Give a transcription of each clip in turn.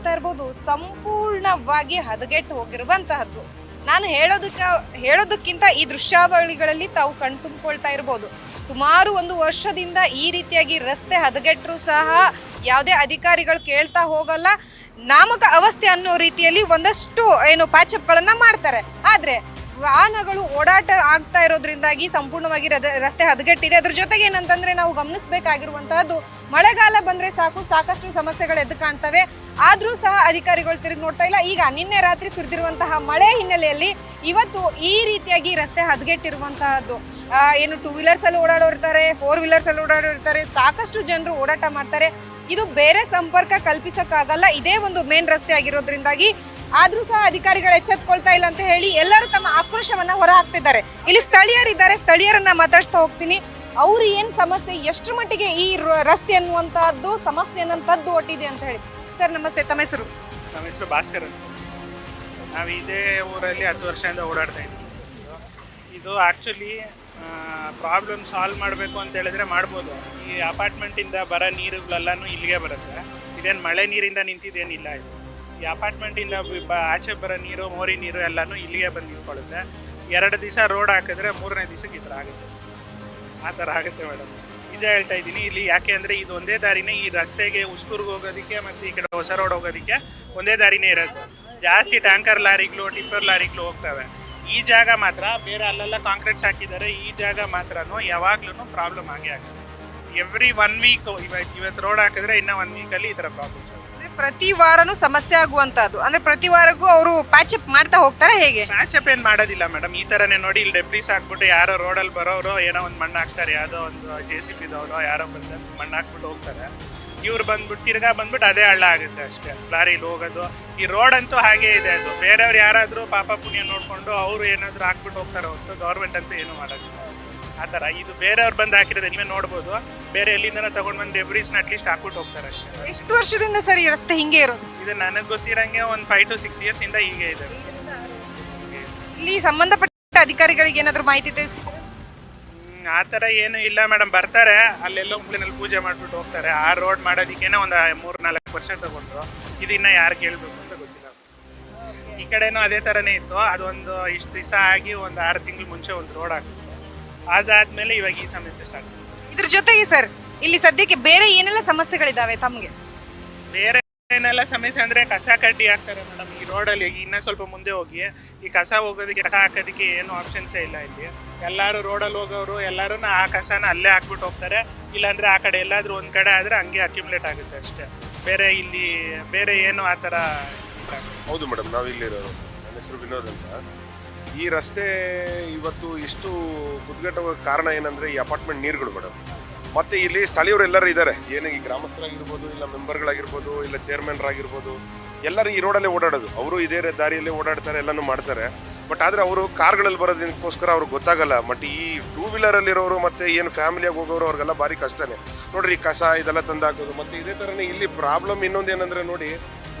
ನೋಡ್ತಾ ಇರ್ಬೋದು, ಸಂಪೂರ್ಣವಾಗಿ ಹದಗೆಟ್ಟು ಹೋಗಿರುವಂತಹದ್ದು. ನಾನು ಹೇಳೋದಕ್ಕ, ಹೇಳೋದಕ್ಕಿಂತ ಈ ದೃಶ್ಯಾವಳಿಗಳಲ್ಲಿ ತಾವು ಕಣ್ತುಂಬಿಕೊಳ್ತಾ ಇರ್ಬೋದು. ಸುಮಾರು ಒಂದು ವರ್ಷದಿಂದ ಈ ರೀತಿಯಾಗಿ ರಸ್ತೆ ಹದಗೆಟ್ಟರು ಸಹ ಯಾವುದೇ ಅಧಿಕಾರಿಗಳು ಕೇಳ್ತಾ ಹೋಗಲ್ಲ. ನಾಮಕ ಅವಸ್ಥೆ ಅನ್ನೋ ರೀತಿಯಲ್ಲಿ ಒಂದಷ್ಟು ಏನು ಪ್ಯಾಚಪ್ಗಳನ್ನು ಮಾಡ್ತಾರೆ. ಆದರೆ, ವಾಹನಗಳು ಓಡಾಟ ಆಗ್ತಾ ಇರೋದ್ರಿಂದಾಗಿ ಸಂಪೂರ್ಣವಾಗಿ ರಸ್ತೆ ಹದಗೆಟ್ಟಿದೆ. ಅದ್ರ ಜೊತೆಗೆ ಏನಂತಂದ್ರೆ ನಾವು ಗಮನಿಸಬೇಕಾಗಿರುವಂತಹದ್ದು, ಮಳೆಗಾಲ ಬಂದ್ರೆ ಸಾಕು, ಸಾಕಷ್ಟು ಸಮಸ್ಯೆಗಳು ಎದ್ದು ಕಾಣ್ತವೆ. ಆದ್ರೂ ಸಹ ಅಧಿಕಾರಿಗಳು ತಿರುಗಿ ನೋಡ್ತಾ ಇಲ್ಲ. ಈಗ ನಿನ್ನೆ ರಾತ್ರಿ ಸುರಿದಿರುವಂತಹ ಮಳೆ ಹಿನ್ನೆಲೆಯಲ್ಲಿ ಇವತ್ತು ಈ ರೀತಿಯಾಗಿ ರಸ್ತೆ ಹದಗೆಟ್ಟಿರುವಂತಹದ್ದು. ಏನು ಟೂ ವೀಲರ್ಸ್ ಅಲ್ಲಿ ಓಡಾಡೋರು ಇರ್ತಾರೆ ಫೋರ್ ವೀಲರ್ಸ್ ಅಲ್ಲಿ ಓಡಾಡೋರು ಇರ್ತಾರೆ, ಸಾಕಷ್ಟು ಜನರು ಓಡಾಟ ಮಾಡ್ತಾರೆ. ಇದು ಬೇರೆ ಸಂಪರ್ಕ ಕಲ್ಪಿಸೋಕ್ಕಾಗಲ್ಲ. ಇದೇ ಒಂದು ಮೇನ್ ರಸ್ತೆ ಆಗಿರೋದ್ರಿಂದಾಗಿ ಆದರೂ ಸಹ ಅಧಿಕಾರಿಗಳು ಎಚ್ಚೆತ್ಕೊಳ್ತಾ ಇಲ್ಲ ಅಂತ ಹೇಳಿ ಎಲ್ಲರೂ ತಮ್ಮ ಆಕ್ರೋಶವನ್ನ ಹೊರ ಹಾಕ್ತಿದ್ದಾರೆ ಇಲ್ಲಿ ಸ್ಥಳೀಯರಿದ್ದಾರೆ, ಸ್ಥಳೀಯರನ್ನ ಮಾತಾಡ್ಸ್ತಾ ಹೋಗ್ತೀನಿ. ಅವರು ಏನು ಸಮಸ್ಯೆ ಎಷ್ಟು ಮಟ್ಟಿಗೆ ಈ ರಸ್ತೆ ಅನ್ನುವಂಥದ್ದು ಸಮಸ್ಯೆ ಅನ್ನುವಂಥದ್ದು ಒಟ್ಟಿದೆ ಅಂತ ಹೇಳಿ. ಸರ್, ನಮಸ್ತೆ. ತಮ್ಮ ಹೆಸರು? ನಮ್ಮ ಹೆಸರು ಭಾಸ್ಕರ್ ನಾವು ಇದೇ ಊರಲ್ಲಿ ಹತ್ತು ವರ್ಷದಿಂದ ಓಡಾಡ್ತಾ ಇದ್ದೀವಿ. ಇದು ಆ್ಯಕ್ಚುಲಿ ಪ್ರಾಬ್ಲಮ್ ಸಾಲ್ವ್ ಮಾಡಬೇಕು ಅಂತ ಹೇಳಿದ್ರೆ ಮಾಡ್ಬೋದು. ಈ ಅಪಾರ್ಟ್ಮೆಂಟಿಂದ ಬರೋ ನೀರುಗಳೆಲ್ಲಾನು ಇಲ್ಲಿಗೆ ಬರುತ್ತೆ. ಇದೇನು ಮಳೆ ನೀರಿಂದ ನಿಂತಿದ್ದೇನಿಲ್ಲ ಇದು. ಈ ಅಪಾರ್ಟ್ಮೆಂಟಿಂದ ಬ- ಆಚೆ ಬರೋ ನೀರು, ಮೋರಿ ನೀರು ಎಲ್ಲಾನು ಇಲ್ಲಿಗೆ ಬಂದು ನಿಂತ್ಕೊಳ್ಳುತ್ತೆ. ಎರಡು ದಿವಸ ರೋಡ್ ಹಾಕಿದ್ರೆ ಮೂರನೇ ದಿವಸಕ್ಕೆ ಈ ಥರ ಆಗುತ್ತೆ. ಆ ಥರ ಆಗುತ್ತೆ ಮೇಡಮ್ ನಿಜ ಹೇಳ್ತಾ ಇದ್ದೀನಿ, ಇಲ್ಲಿ ಯಾಕೆ ಅಂದರೆ ಇದು ಒಂದೇ ದಾರಿನೇ ಈ ರಸ್ತೆಗೆ ಉಸ್ಕೂರ್ಗೆ ಹೋಗೋದಕ್ಕೆ ಮತ್ತು ಈ ಕಡೆ ಹೊಸ ರೋಡ್ ಹೋಗೋದಕ್ಕೆ ಒಂದೇ ದಾರಿನೇ ಇರೋದು. ಜಾಸ್ತಿ ಟ್ಯಾಂಕರ್ ಲಾರಿಗಳು ಟಿಪ್ಪರ್ ಲಾರಿಗಳು ಹೋಗ್ತವೆ. ಈ ಜಾಗ ಮಾತ್ರ, ಬೇರೆ ಅಲ್ಲೆಲ್ಲ ಕಾಂಕ್ರೀಟ್ಸ್ ಹಾಕಿದ್ದಾರೆ, ಈ ಜಾಗ ಮಾತ್ರನೂ ಯಾವಾಗ್ಲೂ ಪ್ರಾಬ್ಲಮ್ ಆಗೇ ಆಗುತ್ತೆ. ಎವ್ರಿ ಒನ್ ವೀಕ್ ಇವತ್ತು ಇವತ್ತು ರೋಡ್ ಹಾಕಿದ್ರೆ ಇನ್ನೂ ಒನ್ ವೀಕಲ್ಲಿ ಈ ಥರ ಪ್ರಾಬ್ಲಮ್ಸ್ ಪ್ರತಿ ವಾರನೂ ಸಮಸ್ಯೆ ಆಗುವಂತದ್ದು ಅಂದ್ರೆ ಪ್ರತಿ ವಾರಕ್ಕೂ ಅವರು ಪ್ಯಾಚಪ್ ಮಾಡ್ತಾ ಹೋಗ್ತಾರೆ ಹೇಗೆ? ಪ್ಯಾಚಪ್ ಏನ್ ಮಾಡೋದಿಲ್ಲ ಮೇಡಮ್ ಈ ತರನೇ ನೋಡಿ ಇಲ್ಲಿ ಡೆಬ್ರೀಸ್ ಹಾಕ್ಬಿಟ್ಟು ಯಾರೋ ರೋಡಲ್ಲಿ ಬರೋರು ಏನೋ ಒಂದು ಮಣ್ಣು ಹಾಕ್ತಾರೆ. ಯಾವುದೋ ಒಂದು ಜೆ ಸಿ ಬಿದವರು ಯಾರೋ ಬಂದು ಮಣ್ಣು ಹಾಕ್ಬಿಟ್ಟು ಹೋಗ್ತಾರೆ. ಇವ್ರು ಬಂದ್ಬಿಟ್ಟು ತಿರ್ಗಾ ಬಂದ್ಬಿಟ್ಟು ಅದೇ ಹಳ್ಳ ಆಗುತ್ತೆ ಅಷ್ಟೇ. ಲಾರಿಲಿ ಹೋಗೋದು. ಈ ರೋಡ್ ಅಂತೂ ಹಾಗೇ ಇದೆ ಅದು. ಬೇರೆಯವ್ರು ಯಾರಾದರೂ ಪಾಪ ಪುಣ್ಯ ನೋಡಿಕೊಂಡು ಅವರು ಏನಾದರೂ ಹಾಕ್ಬಿಟ್ಟು ಹೋಗ್ತಾರೆ ಹೊರತು ಗೌರ್ಮೆಂಟ್ ಅಂತೂ ಏನೂ ಮಾಡೋದಿಲ್ಲ. ಆ ಥರ. ಇದು ಬೇರೆಯವ್ರು ಬಂದು ಹಾಕಿರೋದು ನೀವೇ ನೋಡ್ಬೋದು. ಬೇರೆ ಎಲ್ಲಿಂದನೋ ತಗೊಂಡ್ ಬಂದು ಡೆಬ್ರೀಸ್ನ ಅಟ್ಲೀಸ್ಟ್ ಹಾಕ್ಬಿಟ್ಟು ಹೋಗ್ತಾರೆ ಅಷ್ಟೇ. ಎಷ್ಟು ವರ್ಷದಿಂದ ಸರ್ ಈ ರಸ್ತೆ ಹಿಂಗೆ ಇರೋದು? ಇದು ನನಗೆ ಗೊತ್ತಿರಂಗೆ ಒಂದು ಫೈವ್ ಟು ಸಿಕ್ಸ್ ಇಯರ್ಸ್ ಇಂದ ಹೀಗೆ ಇದೆ. ಇಲ್ಲಿ ಸಂಬಂಧಪಟ್ಟ ಅಧಿಕಾರಿಗಳಿಗೆ ಏನಾದರೂ ಮಾಹಿತಿ ತಿಳಿಸಿ ಹ್ಮ್, ಆ ಥರ ಏನು ಇಲ್ಲ ಮೇಡಮ್. ಬರ್ತಾರೆ. ಅಲ್ಲೆಲ್ಲೋ ಮುಗ್ಲಿನಲ್ಲಿ ಪೂಜೆ ಮಾಡ್ಬಿಟ್ಟು ಹೋಗ್ತಾರೆ. ಆ ರೋಡ್ ಮಾಡೋದಕ್ಕೇನೆ ಒಂದು ಮೂರು ನಾಲ್ಕು ವರ್ಷ ತಗೊಂಡ್ರು. ಇದನ್ನ ಯಾರು ಕೇಳಬೇಕು ಅಂತ ಗೊತ್ತಿಲ್ಲ. ಈ ಕಡೆನೂ ಅದೇ ಥರನೇ ಇತ್ತು. ಅದೊಂದು ಇಷ್ಟು ದಿವಸ ಆಗಿ ಒಂದು ಆರು ತಿಂಗಳು ಮುಂಚೆ ಒಂದು ರೋಡ್ ಹಾಕಿತ್ತು ಅದಾದ್ಮೇಲೆ ಇವಾಗ ಈ ಸಮಸ್ಯೆ ಸ್ಟಾರ್ಟ್ ಇದ್ರ ಜೊತೆಗೆ ಸರ್ ಇಲ್ಲಿ ಸದ್ಯಕ್ಕೆ ಬೇರೆ ಏನೆಲ್ಲ ಸಮಸ್ಯೆಗಳಿದಾವೆ ತಮಗೆ? ಬೇರೆ ಏನೆಲ್ಲ ಸಮಸ್ಯೆ ಅಂದ್ರೆ ಕಸ ಕಡ್ಡಿ ಹಾಕ್ತಾರೆ ಮೇಡಮ್ ಈ ರೋಡಲ್ಲಿ ಇನ್ನ ಸ್ವಲ್ಪ ಮುಂದೆ ಹೋಗಿ ಈ ಕಸ ಹೋಗೋದಕ್ಕೆ ಕಸ ಹಾಕೋದಕ್ಕೆ ಏನು ಆಪ್ಷನ್ಸ್ ಇಲ್ಲ ಇಲ್ಲಿ. ಎಲ್ಲರೂ ರೋಡಲ್ಲಿ ಹೋಗೋರು ಎಲ್ಲರೂ ಆ ಕಸನ ಅಲ್ಲೇ ಹಾಕ್ಬಿಟ್ಟು ಹೋಗ್ತಾರೆ. ಇಲ್ಲಾಂದ್ರೆ ಆ ಕಡೆ ಎಲ್ಲಾದ್ರೂ ಒಂದ್ ಕಡೆ ಆದ್ರೆ ಹಂಗೆ ಅಕ್ಯುಮುಲೇಟ್ ಆಗುತ್ತೆ ಅಷ್ಟೇ. ಬೇರೆ ಇಲ್ಲಿ ಬೇರೆ ಏನು ಆ ಥರ ಹೌದು ಮೇಡಮ್ ನಾವು ಇಲ್ಲಿರೋರು ನನ್ನ ಹೆಸರು ವಿನೋದ್ ಅಂತ. ಈ ರಸ್ತೆ ಇವತ್ತು ಇಷ್ಟು ಕುದ್ಗಟ್ಟುವ ಕಾರಣ ಏನಂದ್ರೆ ಈ ಅಪಾರ್ಟ್ಮೆಂಟ್ ನೀರುಗಳು ಮೇಡಮ್. ಮತ್ತೆ ಇಲ್ಲಿ ಸ್ಥಳೀಯರು ಎಲ್ಲರೂ ಇದ್ದಾರೆ. ಏನು ಈ ಗ್ರಾಮಸ್ಥರಾಗಿರ್ಬೋದು, ಇಲ್ಲ ಮೆಂಬರ್ಗಳಾಗಿರ್ಬೋದು, ಇಲ್ಲ ಚೇರ್ಮನ್ರಾಗಿರ್ಬೋದು, ಎಲ್ಲರೂ ಈ ರೋಡಲ್ಲೇ ಓಡಾಡೋದು. ಅವರು ಇದೇ ದಾರಿಯಲ್ಲೇ ಓಡಾಡ್ತಾರೆ, ಎಲ್ಲನೂ ಮಾಡ್ತಾರೆ. ಬಟ್ ಆದರೆ ಅವರು ಕಾರ್ಗಳಲ್ಲಿ ಬರೋದಕ್ಕೋಸ್ಕರ ಅವ್ರಿಗೆ ಗೊತ್ತಾಗಲ್ಲ. ಬಟ್ ಈ ಟೂ ವೀಲರಲ್ಲಿರೋರು ಮತ್ತೆ ಏನು ಫ್ಯಾಮಿಲಿಯಾಗಿ ಹೋಗೋರು ಅವ್ರಿಗೆಲ್ಲ ಭಾರಿ ಕಷ್ಟನೇ. ನೋಡ್ರಿ ಕಸ ಇದೆಲ್ಲ ತಂದಾಕೋದು, ಮತ್ತೆ ಇದೇ ಥರನೇ ಇಲ್ಲಿ ಪ್ರಾಬ್ಲಮ್ ಇನ್ನೊಂದು ಏನಂದರೆ ನೋಡಿ,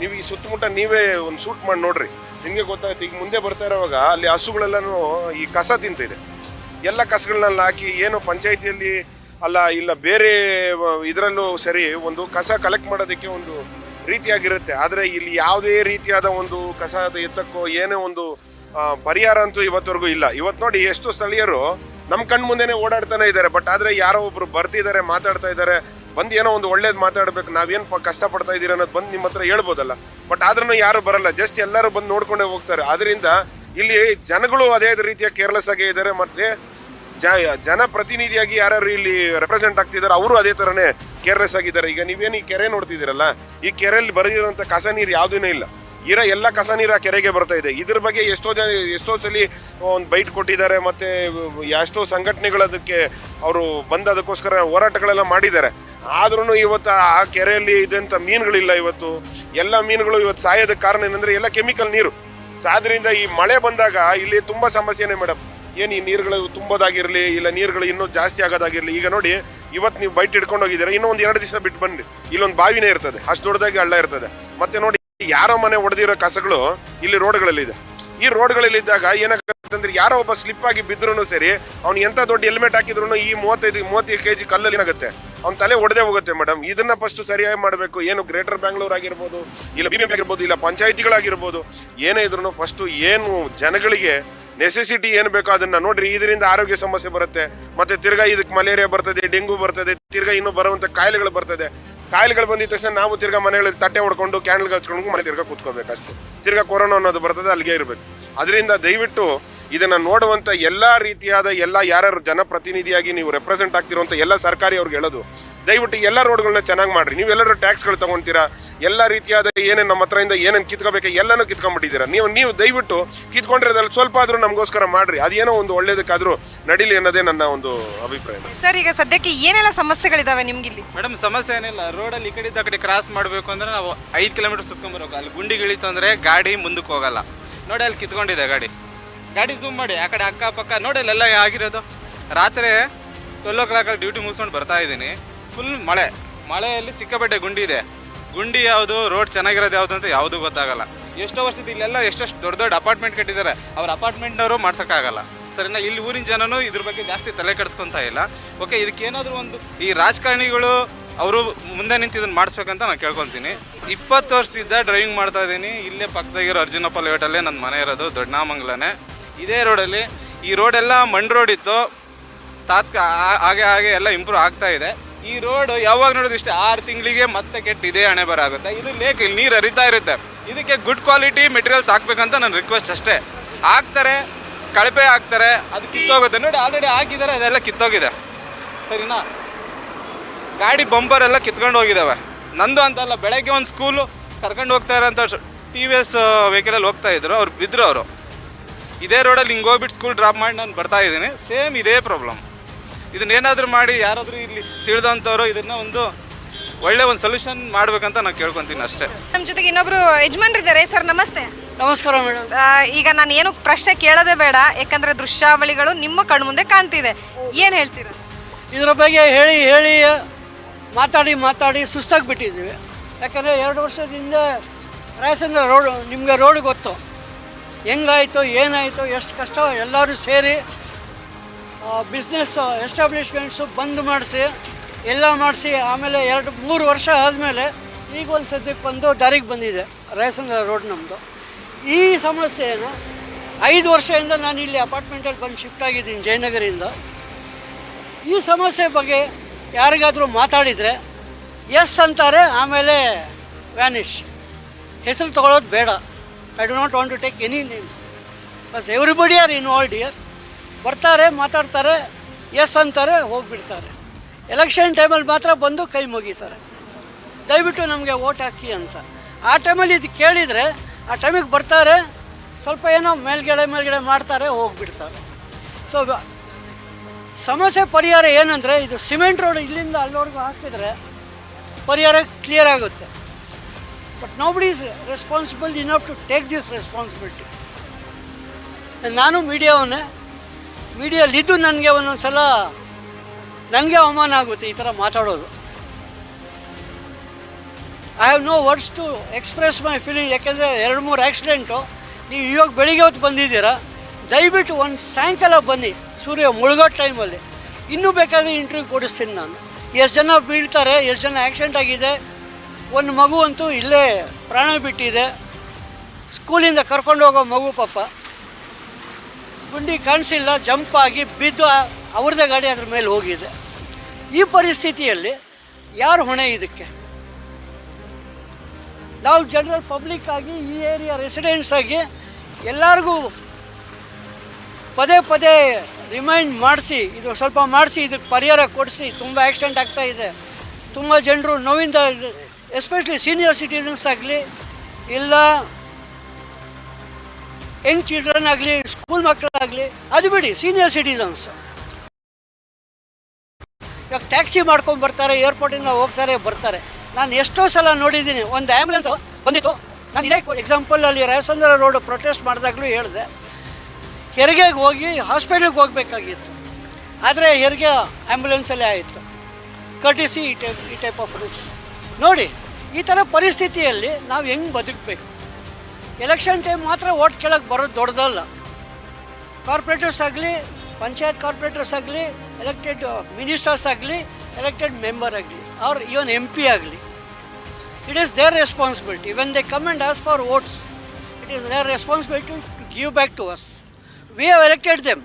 ನೀವು ಈ ಸುತ್ತಮುತ್ತ ನೀವೇ ಒಂದು ಶೂಟ್ ಮಾಡಿ ನೋಡ್ರಿ. ನಿಮಗೆ ಗೊತ್ತಾಯ್ತು, ಈಗ ಮುಂದೆ ಬರ್ತಾ ಇರೋವಾಗ ಅಲ್ಲಿ ಹಸುಗಳೆಲ್ಲನೂ ಈ ಕಸ ತಿಂತಿದೆ. ಎಲ್ಲ ಕಸಗಳನ್ನೆಲ್ಲ ಹಾಕಿ ಏನು ಪಂಚಾಯಿತಿಯಲ್ಲಿ ಅಲ್ಲ, ಇಲ್ಲ ಬೇರೆ ಇದರಲ್ಲೂ ಸರಿ ಒಂದು ಕಸ ಕಲೆಕ್ಟ್ ಮಾಡೋದಕ್ಕೆ ಒಂದು ರೀತಿಯಾಗಿರುತ್ತೆ. ಆದರೆ ಇಲ್ಲಿ ಯಾವುದೇ ರೀತಿಯಾದ ಒಂದು ಕಸ ಎತ್ತಕ್ಕೋ ಏನೇ ಒಂದು ಪರಿಹಾರ ಅಂತೂ ಇವತ್ತವರೆಗೂ ಇಲ್ಲ. ಇವತ್ತು ನೋಡಿ ಎಷ್ಟು ಸ್ಥಳೀಯರು ನಮ್ಮ ಕಣ್ಣ ಮುಂದೆನೆ ಓಡಾಡ್ತಾನೆ ಇದ್ದಾರೆ. ಬಟ್ ಆದರೆ ಯಾರೋ ಒಬ್ರು ಬರ್ತಿದ್ದಾರೆ, ಮಾತಾಡ್ತಾ ಇದ್ದಾರೆ. ಬಂದು ಏನೋ ಒಂದು ಒಳ್ಳೇದು ಮಾತಾಡ್ಬೇಕು, ನಾವೇನು ಕಷ್ಟ ಪಡ್ತಾ ಇದ್ದೀರ ಅನ್ನೋದು ಬಂದು ನಿಮ್ಮ ಹತ್ರ ಹೇಳ್ಬೋದಲ್ಲ. ಬಟ್ ಆದ್ರೂ ಯಾರು ಬರಲ್ಲ ಜಸ್ಟ್ ಎಲ್ಲರೂ ಬಂದು ನೋಡ್ಕೊಂಡೇ ಹೋಗ್ತಾರೆ. ಅದರಿಂದ ಇಲ್ಲಿ ಜನಗಳು ಅದೇ ರೀತಿಯ ಕೇರ್ಲೆಸ್ ಆಗೇ ಇದ್ದಾರೆ ಮತ್ತೆ ಜ ಜನಪ್ರತಿನಿಧಿಯಾಗಿ ಯಾರು ಇಲ್ಲಿ ರೆಪ್ರೆಸೆಂಟ್ ಆಗ್ತಿದ್ದಾರೆ ಅವರು ಅದೇ ಥರನೇ ಕೇರ್ಲೆಸ್ ಆಗಿದ್ದಾರೆ. ಈಗ ನೀವೇನು ಈ ಕೆರೆ ನೋಡ್ತಿದ್ದೀರಲ್ಲ, ಈ ಕೆರೆಯಲ್ಲಿ ಬರೆದಿರೋಂಥ ಕಸ ನೀರು ಯಾವುದೂ ಇಲ್ಲ. ಇರೋ ಎಲ್ಲ ಕಸ ನೀರು ಆ ಕೆರೆಗೆ ಬರ್ತಾ ಇದೆ. ಇದ್ರ ಬಗ್ಗೆ ಎಷ್ಟೋ ಜನ, ಎಷ್ಟೋ ಸಲ ಒಂದು ಬೈಟ್ ಕೊಟ್ಟಿದ್ದಾರೆ, ಮತ್ತೆ ಎಷ್ಟೋ ಸಂಘಟನೆಗಳು ಅದಕ್ಕೆ ಅವರು ಬಂದು ಅದಕ್ಕೋಸ್ಕರ ಹೋರಾಟಗಳೆಲ್ಲ ಮಾಡಿದ್ದಾರೆ. ಆದ್ರೂ ಇವತ್ತು ಆ ಕೆರೆಯಲ್ಲಿ ಇದಂಥ ಮೀನುಗಳಿಲ್ಲ ಇವತ್ತು. ಎಲ್ಲ ಮೀನುಗಳು ಇವತ್ತು ಸಾಯೋದಕ್ಕೆ ಕಾರಣ ಏನಂದ್ರೆ ಎಲ್ಲ ಕೆಮಿಕಲ್ ನೀರು. ಆದ್ರಿಂದ ಈ ಮಳೆ ಬಂದಾಗ ಇಲ್ಲಿ ತುಂಬಾ ಸಮಸ್ಯೆನೇ ಮೇಡಮ್ ಏನು ಈ ನೀರುಗಳು ತುಂಬೋದಾಗಿರಲಿ, ಇಲ್ಲ ನೀರುಗಳು ಇನ್ನೂ ಜಾಸ್ತಿ ಆಗೋದಾಗಿರಲಿ, ಈಗ ನೋಡಿ ಇವತ್ತು ನೀವು ಬೈಟ್ ಇಟ್ಕೊಂಡು ಹೋಗಿದ್ದೀರಾ ಇನ್ನೂ ಒಂದು ಎರಡು ದಿವಸ ಬಿಟ್ಟು ಬನ್ನಿ. ಇಲ್ಲೊಂದು ಬಾವಿನೇ ಇರ್ತದೆ, ಅಷ್ಟು ದೊಡ್ಡದಾಗಿ ಹಳ್ಳ ಇರ್ತದೆ. ಮತ್ತೆ ನೋಡಿ ಯಾರೋ ಮನೆ ಹೊಡೆದಿರೋ ಕಸಗಳು ಇಲ್ಲಿ ರೋಡ್ಗಳಲ್ಲಿದೆ. ಈ ರೋಡ್ಗಳಲ್ಲಿದ್ದಾಗ ಇದ್ದಾಗ ಏನಾಗುತ್ತೆ ಅಂದ್ರೆ ಯಾರೋ ಒಬ್ಬ ಸ್ಲಿಪ್ ಆಗಿ ಬಿದ್ರು ಸರಿ ಅವ್ನು ಎಂತ ದೊಡ್ಡ ಹೆಲ್ಮೆಟ್ ಹಾಕಿದ್ರು ಈ ಮೂವತ್ತೈದು ಮೂವತ್ತೈದು ಕೆಜಿ ಕಲ್ಲಲ್ಲಿ ಏನಾಗುತ್ತೆ? ಅವ್ನ ತಲೆ ಒಡೆದೇ ಹೋಗುತ್ತೆ ಮೇಡಮ್ ಇದನ್ನ ಫಸ್ಟ್ ಸರಿಯಾಗಿ ಮಾಡಬೇಕು. ಏನು ಗ್ರೇಟರ್ ಬ್ಯಾಂಗ್ಳೂರ್ ಆಗಿರ್ಬೋದು, ಇಲ್ಲ ಬಿ ಆಗಿರ್ಬೋದು, ಇಲ್ಲ ಪಂಚಾಯತಿಗಳಾಗಿರ್ಬೋದು, ಏನೇ ಇದ್ರು ಫಸ್ಟ್ ಏನು ಜನಗಳಿಗೆ ನೆಸೆಸಿಟಿ ಏನು ಬೇಕೋ ಅದನ್ನ ನೋಡ್ರಿ. ಇದರಿಂದ ಆರೋಗ್ಯ ಸಮಸ್ಯೆ ಬರುತ್ತೆ. ಮತ್ತೆ ತಿರ್ಗಾ ಇದಕ್ಕೆ ಮಲೇರಿಯಾ ಬರ್ತದೆ ಡೆಂಗು ಬರ್ತದೆ, ತಿರ್ಗಾ ಇನ್ನೂ ಬರುವಂತ ಕಾಯಿಲೆಗಳು ಬರ್ತದೆ. ಕಾಯಿಲೆಗಳು ಬಂದಿದ ತಕ್ಷಣ ನಾವು ತಿರ್ಗಾ ಮನೆಗಳಲ್ಲಿ ತಟ್ಟೆ ಹೊಡ್ಕೊಂಡು ಕ್ಯಾಂಡಲ್ ಹಚ್ಕೊಂಡು ಮನೆ ತಿರ್ಗಾ ಕೂತ್ಕೋಬೇಕು ಅಷ್ಟೇ ತಿರ್ಗಾ ಕೊರೋನಾ ಅನ್ನೋದು ಬರ್ತದೆ, ಅಲ್ಲಿಗೆ ಇರಬೇಕು. ಅದರಿಂದ ದಯವಿಟ್ಟು ಇದನ್ನ ನೋಡುವಂತ ಎಲ್ಲಾ ರೀತಿಯಾದ ಎಲ್ಲ ಯಾರ್ಯಾರು ಜನಪ್ರತಿನಿಧಿಯಾಗಿ ನೀವು ರೆಪ್ರೆಸೆಂಟ್ ಆಗ್ತಿರುವಂಥ ಎಲ್ಲ ಸರ್ಕಾರಿ ಅವ್ರಿಗೆ ಹೇಳೋದು. ದಯವಿಟ್ಟು ಎಲ್ಲ ರೋಡ್ಗಳನ್ನ ಚೆನ್ನಾಗಿ ಮಾಡ್ರಿ. ನೀವೆಲ್ಲರೂ ಟ್ಯಾಕ್ಸ್ಗಳು ತಗೊಂತೀರಾ? ಎಲ್ಲ ರೀತಿಯಾದ ಏನೇನು ನಮ್ಮ ಹತ್ರದಿಂದ ಏನೇನು ಕಿತ್ಕೋಬೇಕು ಎಲ್ಲನೂ ಕಿತ್ಕೊಂಡ್ಬಿಟ್ಟಿದ್ದೀರಾ? ನೀವು ನೀವು ದಯವಿಟ್ಟು ಕಿತ್ಕೊಂಡಿರೋದ್ರಲ್ಲಿ ಸ್ವಲ್ಪ ಆದರೂ ನಮಗೋಸ್ಕರ ಮಾಡ್ರಿ. ಅದೇನೋ ಒಂದು ಒಳ್ಳೇದಕ್ಕಾದ್ರೂ ನಡೀಲಿ ಅನ್ನೋದೇ ನನ್ನ ಒಂದು ಅಭಿಪ್ರಾಯ. ಸರ್ ಈಗ ಸದ್ಯಕ್ಕೆ ಏನೆಲ್ಲ ಸಮಸ್ಯೆಗಳಿದಾವೆ ನಿಮ್ಗಿಲ್ಲಿ? ಮೇಡಮ್ ಸಮಸ್ಯೆ ಏನಿಲ್ಲ. ರೋಡಲ್ಲಿ ಈ ಕಡೆ ಆ ಕಡೆ ಕ್ರಾಸ್ ಮಾಡಬೇಕು ಅಂದ್ರೆ ನಾವು ಐದು ಕಿಲೋಮೀಟರ್ ಸುತ್ಕೊಂಬರ್ಬೇಕು ಅಲ್ಲಿ ಗುಂಡಿಗಿಳಿತು ಅಂದರೆ ಗಾಡಿ ಮುಂದಕ್ಕೆ ಹೋಗಲ್ಲ. ನೋಡಿ ಅಲ್ಲಿ ಕಿತ್ಕೊಂಡಿದೆ ಗಾಡಿ. ಗಾಡಿ ಝೂಮ್ ಮಾಡಿ, ಆ ಕಡೆ ಅಕ್ಕಪಕ್ಕ ನೋಡಿ ಅಲ್ಲೆಲ್ಲ ಆಗಿರೋದು. ರಾತ್ರಿ ಟ್ವೆಲ್ ಓ ಕ್ಲಾಕಲ್ಲಿ ಡ್ಯೂಟಿ ಮುಗಿಸ್ಕೊಂಡು ಬರ್ತಾ ಇದ್ದೀನಿ. ಫುಲ್ ಮಳೆ. ಮಳೆಯಲ್ಲಿ ಸಿಕ್ಕಾಪಟ್ಟೆ ಗುಂಡಿ ಇದೆ. ಗುಂಡಿ ಯಾವುದು ರೋಡ್ ಚೆನ್ನಾಗಿರೋದು ಯಾವುದು ಅಂತ ಯಾವುದು ಗೊತ್ತಾಗಲ್ಲ. ಎಷ್ಟೋ ವರ್ಷದ ಇಲ್ಲೆಲ್ಲ ಎಷ್ಟೆಷ್ಟು ದೊಡ್ಡ ದೊಡ್ಡ ಅಪಾರ್ಟ್ಮೆಂಟ್ ಕಟ್ಟಿದ್ದಾರೆ. ಅವ್ರ ಅಪಾರ್ಟ್ಮೆಂಟ್ನವರು ಮಾಡ್ಸೋಕ್ಕಾಗಲ್ಲ. ಸರಿನಾ ಇಲ್ಲಿ ಊರಿನ ಜನನೂ ಇದ್ರ ಬಗ್ಗೆ ಜಾಸ್ತಿ ತಲೆ ಕೆಡಿಸ್ಕೊತಾ ಇಲ್ಲ. ಓಕೆ ಇದಕ್ಕೇನಾದರೂ ಒಂದು, ಈ ರಾಜಕಾರಣಿಗಳು ಅವರು ಮುಂದೆ ನಿಂತು ಇದನ್ನು ಮಾಡಿಸ್ಬೇಕಂತ ನಾನು ಕೇಳ್ಕೊತೀನಿ. ಇಪ್ಪತ್ತು ವರ್ಷದಿಂದ ಡ್ರೈವಿಂಗ್ ಮಾಡ್ತಾ ಇದ್ದೀನಿ. ಇಲ್ಲೇ ಪಕ್ಕದಾಗಿರೋ ಅರ್ಜುನಪ್ಪ ಲೇಟಲ್ಲೇ ನನ್ನ ಮನೆ ಇರೋದು, ದೊಡ್ಡನಾಮಂಗ್ಲನೇ. ಇದೇ ರೋಡಲ್ಲಿ. ಈ ರೋಡೆಲ್ಲ ಮಣ್ಣು ರೋಡ್ ಇತ್ತು. ತಾತ್ಕ ಹಾಗೆ ಹಾಗೆ ಎಲ್ಲ ಇಂಪ್ರೂವ್ ಆಗ್ತಾ ಇದೆ. ಈ ರೋಡ್ ಯಾವಾಗ ನೋಡೋದು ಇಷ್ಟೇ ಆರು ತಿಂಗಳಿಗೆ ಮತ್ತೆ ಕೆಟ್ಟ ಇದೇ ಹಣೆ ಬರ ಆಗುತ್ತೆ ಇದು ಲೇಕ್ ಇಲ್ಲಿ ನೀರು ಹರಿತಾ ಇರುತ್ತೆ. ಇದಕ್ಕೆ ಗುಡ್ ಕ್ವಾಲಿಟಿ ಮೆಟೀರಿಯಲ್ಸ್ ಹಾಕ್ಬೇಕಂತ ನನ್ನ ರಿಕ್ವೆಸ್ಟ್ ಅಷ್ಟೇ. ಹಾಕ್ತಾರೆ, ಕಳಪೆ ಹಾಕ್ತಾರೆ, ಅದು ಕಿತ್ತೋಗುತ್ತೆ. ನೋಡಿ ಆಲ್ರೆಡಿ ಹಾಕಿದ್ದಾರೆ, ಅದೆಲ್ಲ ಕಿತ್ತೋಗಿದೆ. ಸರಿನಾ? ಗಾಡಿ ಬಂಪರ್ ಎಲ್ಲ ಕಿತ್ಕೊಂಡು ಹೋಗಿದ್ದಾವೆ ನಂದು ಅಂತಲ್ಲ ಬೆಳಗ್ಗೆ ಒಂದು ಸ್ಕೂಲು ಕರ್ಕೊಂಡು ಹೋಗ್ತಾ ಇರೋಂಥ ಟಿ ವಿ ಎಸ್ ವೆಹಿಕಲಲ್ಲಿ ಹೋಗ್ತಾ ಇದ್ರು. ಅವ್ರು ಬಿದ್ದರು ಅವರು. ಇದೇ ರೋಡಲ್ಲಿ ಹಿಂಗೆ ಹೋಗ್ಬಿಟ್ಟು ಸ್ಕೂಲ್ ಡ್ರಾಪ್ ಮಾಡಿ ನಾನು ಬರ್ತಾ ಇದ್ದೀನಿ. ಸೇಮ್ ಇದೇ ಪ್ರಾಬ್ಲಮ್ ಇದನ್ನೇನಾದರೂ ಮಾಡಿ ಯಾರಾದರೂ ಇಲ್ಲಿ ತಿಳಿದಂಥವ್ರು ಇದನ್ನು ಒಂದು ಒಳ್ಳೆ ಒಂದು ಸೊಲ್ಯೂಷನ್ ಮಾಡ್ಬೇಕಂತ ನಾನು ಕೇಳ್ಕೊತೀನಿ ಅಷ್ಟೇ. ನಮ್ಮ ಜೊತೆಗೆ ಇನ್ನೊಬ್ರು ಯಜಮಾನ್ರಿದ್ದಾರೆ ಸರ್ ನಮಸ್ತೆ. ನಮಸ್ಕಾರ ಮೇಡಮ್. ಈಗ ನಾನು ಏನು ಪ್ರಶ್ನೆ ಕೇಳೋದೇ ಬೇಡ. ಯಾಕಂದ್ರೆ ದೃಶ್ಯಾವಳಿಗಳು ನಿಮ್ಮ ಕಣ್ಮುಂದೆ ಕಾಣ್ತಿದೆ. ಏನು ಹೇಳ್ತೀರಾ? ಇದರ ಬಗ್ಗೆ ಹೇಳಿ ಹೇಳಿ ಮಾತಾಡಿ ಮಾತಾಡಿ ಸುಸ್ತಾಗಿ ಬಿಟ್ಟಿದ್ದೀವಿ ಯಾಕಂದರೆ ಎರಡು ವರ್ಷದಿಂದ ರಾಯಸಂದ್ರ ರೋಡ್ ನಿಮಗೆ ರೋಡ್ ಗೊತ್ತು. ಹೆಂಗಾಯಿತು, ಏನಾಯಿತು, ಎಷ್ಟು ಕಷ್ಟ, ಎಲ್ಲರೂ ಸೇರಿ ಬಿಸ್ನೆಸ್ ಎಸ್ಟಾಬ್ಲಿಷ್ಮೆಂಟ್ಸು ಬಂದ್ ಮಾಡಿಸಿ, ಎಲ್ಲ ಮಾಡಿಸಿ, ಆಮೇಲೆ ಎರಡು, ಮೂರು ವರ್ಷ ಆದಮೇಲೆ ಈಗ ಒಂದು ಸದ್ಯಕ್ಕೆ ಬಂದು ದಾರಿಗೆ ಬಂದಿದೆ, ರಾಯಸಂದ್ರ ರೋಡ್ ನಮ್ಮದು ಈ ಸಮಸ್ಯೆಯನ್ನು ಐದು ವರ್ಷದಿಂದ ನಾನು ಇಲ್ಲಿ ಅಪಾರ್ಟ್ಮೆಂಟಲ್ಲಿ ಬಂದು ಶಿಫ್ಟ್ ಆಗಿದ್ದೀನಿ ಜಯನಗರಿಂದ ಈ ಸಮಸ್ಯೆ ಬಗ್ಗೆ ಯಾರಿಗಾದರೂ ಮಾತಾಡಿದರೆ, ಎಸ್ ಅಂತಾರೆ, ಆಮೇಲೆ ವ್ಯಾನಿಷ್ ಹೆಸರು ತಗೊಳ್ಳೋದು ಬೇಡ. I do not want to take any names but everybody are involved here ಬರ್ತಾರೆ, ಮಾತಾಡ್ತಾರೆ ಎಸ್ ಅಂತಾರೆ, ಹೋಗಿಬಿಡ್ತಾರೆ. ಎಲೆಕ್ಷನ್ ಟೈಮಲ್ಲಿ ಮಾತ್ರ ಬಂದು ಕೈ ಮುಗೀತಾರೆ. ದಯವಿಟ್ಟು ನಮಗೆ ಓಟ್ ಹಾಕಿ ಅಂತ. ಆ ಟೈಮಲ್ಲಿ ಇದು ಕೇಳಿದರೆ, ಆ ಟೈಮಿಗೆ ಬರ್ತಾರೆ, ಸ್ವಲ್ಪ ಏನೋ ಮೇಲ್ಗಡೆ ಮೇಲ್ಗಡೆ ಮಾಡ್ತಾರೆ, ಹೋಗಿಬಿಡ್ತಾರೆ. ಸೊ ಸಮಸ್ಯೆ ಪರಿಹಾರ ಏನಂದರೆ, ಇದು ಸಿಮೆಂಟ್ ರೋಡ್ ಇಲ್ಲಿಂದ ಅಲ್ಲಿವರೆಗೂ ಹಾಕಿದರೆ ಪರಿಹಾರ ಕ್ಲಿಯರ್ ಆಗುತ್ತೆ. But nobody is responsible enough to take this responsibility ನಾನು ಮೀಡಿಯಾವನ್ನೇ, ಮೀಡಿಯಲ್ಲಿದ್ದು ನನಗೆ ಒಂದೊಂದು ಸಲ ನನಗೆ ಅವಮಾನ ಆಗುತ್ತೆ ಈ ಥರ ಮಾತಾಡೋದು. I have no words to express my feeling ಯಾಕೆಂದರೆ ಎರಡು ಮೂರು ಆ್ಯಕ್ಸಿಡೆಂಟು ನೀವು ಇವಾಗ ಬೆಳಿಗ್ಗೆ ಹೊತ್ತು ಬಂದಿದ್ದೀರಾ, ದಯವಿಟ್ಟು ಒಂದು ಸಾಯಂಕಾಲ ಬನ್ನಿ, ಸೂರ್ಯ ಮುಳುಗೋ ಟೈಮಲ್ಲಿ ಇನ್ನೂ ಬೇಕಾದರೆ ಇಂಟರ್ವ್ಯೂ ಕೊಡಿಸ್ತೀನಿ ನಾನು. ಎಷ್ಟು ಜನ ಬೀಳ್ತಾರೆ, ಎಷ್ಟು ಜನ ಆ್ಯಕ್ಸಿಡೆಂಟ್ ಆಗಿದೆ ಒಂದು ಮಗು ಅಂತೂ ಇಲ್ಲೇ ಪ್ರಾಣ ಬಿಟ್ಟಿದೆ. ಸ್ಕೂಲಿಂದ ಕರ್ಕೊಂಡು ಹೋಗೋ ಮಗು ಪಾಪ. ಗುಂಡಿ ಕಾಣಿಸಿಲ್ಲ, ಜಂಪ್ ಆಗಿ ಬಿದ್ದು ಅವ್ರದ್ದೇ ಗಾಡಿ ಅದ್ರ ಮೇಲೆ ಹೋಗಿದೆ. ಈ ಪರಿಸ್ಥಿತಿಯಲ್ಲಿ ಯಾರು ಹೊಣೆ ಇದಕ್ಕೆ? ನಾವು ಜನರಲ್ ಪಬ್ಲಿಕ್ ಆಗಿ, ಈ ಏರಿಯಾ ರೆಸಿಡೆಂಟ್ಸ್ ಆಗಿ ಎಲ್ಲರಿಗೂ ಪದೇ ಪದೇ ರಿಮೈಂಡ್ ಮಾಡಿಸಿ, ಇದು ಸ್ವಲ್ಪ ಮಾಡಿಸಿ, ಇದಕ್ಕೆ ಪರಿಹಾರ ಕೊಡಿಸಿ, ತುಂಬ ಆಕ್ಸಿಡೆಂಟ್ ಆಗ್ತಾ ಇದೆ. ತುಂಬ ಜನರು ನೋವಿಂದ ಎಸ್ಪೆಷಲಿ ಸೀನಿಯರ್ ಸಿಟಿಸನ್ಸ್ ಆಗಲಿ, ಇಲ್ಲ ಯಂಗ್ ಚಿಲ್ಡ್ರನ್ ಆಗಲಿ ಸ್ಕೂಲ್ ಮಕ್ಕಳಾಗಲಿ ಅದು ಬಿಡಿ ಸೀನಿಯರ್ ಸಿಟಿಸನ್ಸ್ ಇವಾಗ ಟ್ಯಾಕ್ಸಿ ಮಾಡ್ಕೊಂಡು ಬರ್ತಾರೆ ಏರ್ಪೋರ್ಟಿಂದ ಹೋಗ್ತಾರೆ, ಬರ್ತಾರೆ. ನಾನು ಎಷ್ಟೋ ಸಲ ನೋಡಿದ್ದೀನಿ, ಒಂದು ಆ್ಯಂಬುಲೆನ್ಸ್ ಬಂದಿತ್ತು. ನಾನು ಇದೇ ಎಕ್ಸಾಂಪಲ್ ಅಲ್ಲಿ ರಾಯಸಂದ್ರ ರೋಡ್ ಪ್ರೊಟೆಸ್ಟ್ ಮಾಡಿದಾಗಲೂ ಹೇಳಿದೆ. ಹೆರಿಗೆಗೆ ಹೋಗಿ ಹಾಸ್ಪಿಟ್ಲಿಗೆ ಹೋಗಬೇಕಾಗಿತ್ತು. ಆದರೆ ಹೆರಿಗೆ ಆ್ಯಂಬುಲೆನ್ಸಲ್ಲೇ ಆಯಿತು. ಕಟಿಸಿ ಈ ಟೈಪ್ ಈ ಟೈಪ್ ಆಫ್ ರೂಟ್ಸ್ ನೋಡಿ, ಈ ಥರ ಪರಿಸ್ಥಿತಿಯಲ್ಲಿ ನಾವು ಹೆಂಗೆ ಬದುಕಬೇಕು? ಎಲೆಕ್ಷನ್ ಟೈಮ್ ಮಾತ್ರ ಓಟ್ ಕೇಳಕ್ಕೆ ಬರೋದು ದೊಡ್ಡದಲ್ಲ. ಕಾರ್ಪೊರೇಟರ್ಸ್ ಆಗಲಿ, ಪಂಚಾಯತ್ ಕಾರ್ಪೊರೇಟರ್ಸ್ ಆಗಲಿ ಎಲೆಕ್ಟೆಡ್ ಮಿನಿಸ್ಟರ್ಸ್ ಆಗಲಿ ಎಲೆಕ್ಟೆಡ್ ಮೆಂಬರ್ ಆಗಲಿ ಅವ್ರ ಇವನ್ ಎಂ ಪಿ ಆಗಲಿ it is their responsibility when they come and ask for votes it is their responsibility to give back to us we have elected them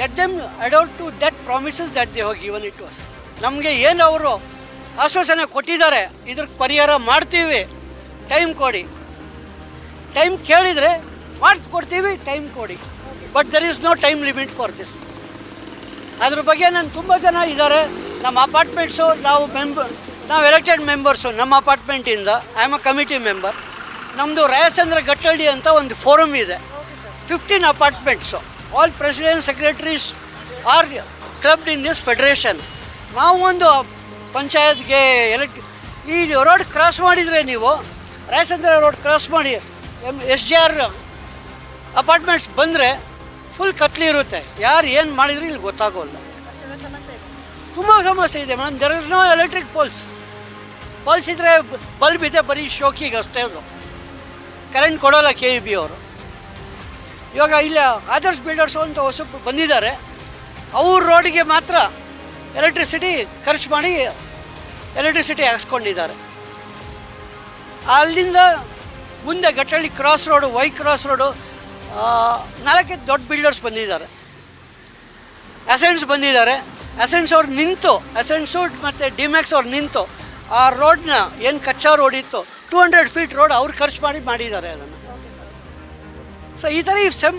that them about to that promises that they ಹೋಗಿ given it us ನಮಗೆ ಏನು ಅವರು ಆಶ್ವಾಸನೆ ಕೊಟ್ಟಿದ್ದಾರೆ. ಇದ್ರ ಪರಿಹಾರ ಮಾಡ್ತೀವಿ. Time ಕೊಡಿ. ಟೈಮ್ ಕೇಳಿದರೆ ಮಾಡಿ ಕೊಡ್ತೀವಿ ಟೈಮ್ ಕೊಡಿ. But there is no time limit for this ಅದ್ರ ಬಗ್ಗೆ ನಾನು ತುಂಬ ಜನ ಇದ್ದಾರೆ. ನಮ್ಮ ಅಪಾರ್ಟ್ಮೆಂಟ್ಸು ನಾವು ಮೆಂಬರ್ ನಾವು ಎಲೆಕ್ಟೆಡ್ ಮೆಂಬರ್ಸು ನಮ್ಮ ಅಪಾರ್ಟ್ಮೆಂಟಿಂದ I am a committee member ನಮ್ಮದು ರಾಯಚಂದ್ರ ಗಟ್ಟಳ್ಳಿ ಅಂತ ಒಂದು ಫೋರಮ್ ಇದೆ. Fifteen apartments all president secretaries are clubbed in this federation ನಾವು ಒಂದು ಪಂಚಾಯತ್ಗೆ ಎಲೆಕ್ಟ್ ಈ ರೋಡ್ ಕ್ರಾಸ್ ಮಾಡಿದರೆ ನೀವು ರಾಯಚಂದ್ರ ರೋಡ್ ಕ್ರಾಸ್ ಮಾಡಿ M S G R apartments ಬಂದರೆ ಫುಲ್ ಕತ್ಲಿ ಇರುತ್ತೆ. ಯಾರು ಏನು ಮಾಡಿದ್ರು ಇಲ್ಲಿ ಗೊತ್ತಾಗೋಲ್ಲ. ತುಂಬ ಸಮಸ್ಯೆ ಇದೆ madam there is no electric poles poles ಇದ್ದರೆ ಬಲ್ಬ್ ಇದೆ, ಬರೀ ಶೋಕಿಗೆ ಅಷ್ಟೇ ಅದು. ಕರೆಂಟ್ ಕೊಡೋಲ್ಲ ಕೆ ಇ ಬಿ ಅವರು. ಇವಾಗ ಇಲ್ಲ ಆದರ್ಶ್ ಬಿಲ್ಡರ್ಸು ಅಂತ ಹೊಸ ಬಂದಿದ್ದಾರೆ. ಅವ್ರ ರೋಡಿಗೆ ಮಾತ್ರ ಎಲೆಕ್ಟ್ರಿಸಿಟಿ ಖರ್ಚು ಮಾಡಿ ಎಲೆಕ್ಟ್ರಿಸಿಟಿ ಹಾಕ್ಸ್ಕೊಂಡಿದ್ದಾರೆ. ಅಲ್ಲಿಂದ ಮುಂದೆ Gattahalli cross road Y cross road ನಾಲ್ಕೈದು ದೊಡ್ಡ ಬಿಲ್ಡರ್ಸ್ ಬಂದಿದ್ದಾರೆ. ಅಸೆಂಟ್ಸ್ ಬಂದಿದ್ದಾರೆ. ಅಸೆಂಟ್ಸ್ ಅವ್ರು ನಿಂತು ಅಸೆಂಟ್ಸು ಮತ್ತು ಡಿಮ್ಯಾಕ್ಸ್ ಅವ್ರು ನಿಂತು, ಆ ರೋಡ್ನ ಏನು ಕಚ್ಚಾ ರೋಡ್ ಇತ್ತು ಟೂ ಹಂಡ್ರೆಡ್ ಫೀಟ್ ರೋಡ್ ಅವ್ರು ಖರ್ಚು ಮಾಡಿ ಮಾಡಿದ್ದಾರೆ ಅದನ್ನು. ಸೊ ಈ ಥರ some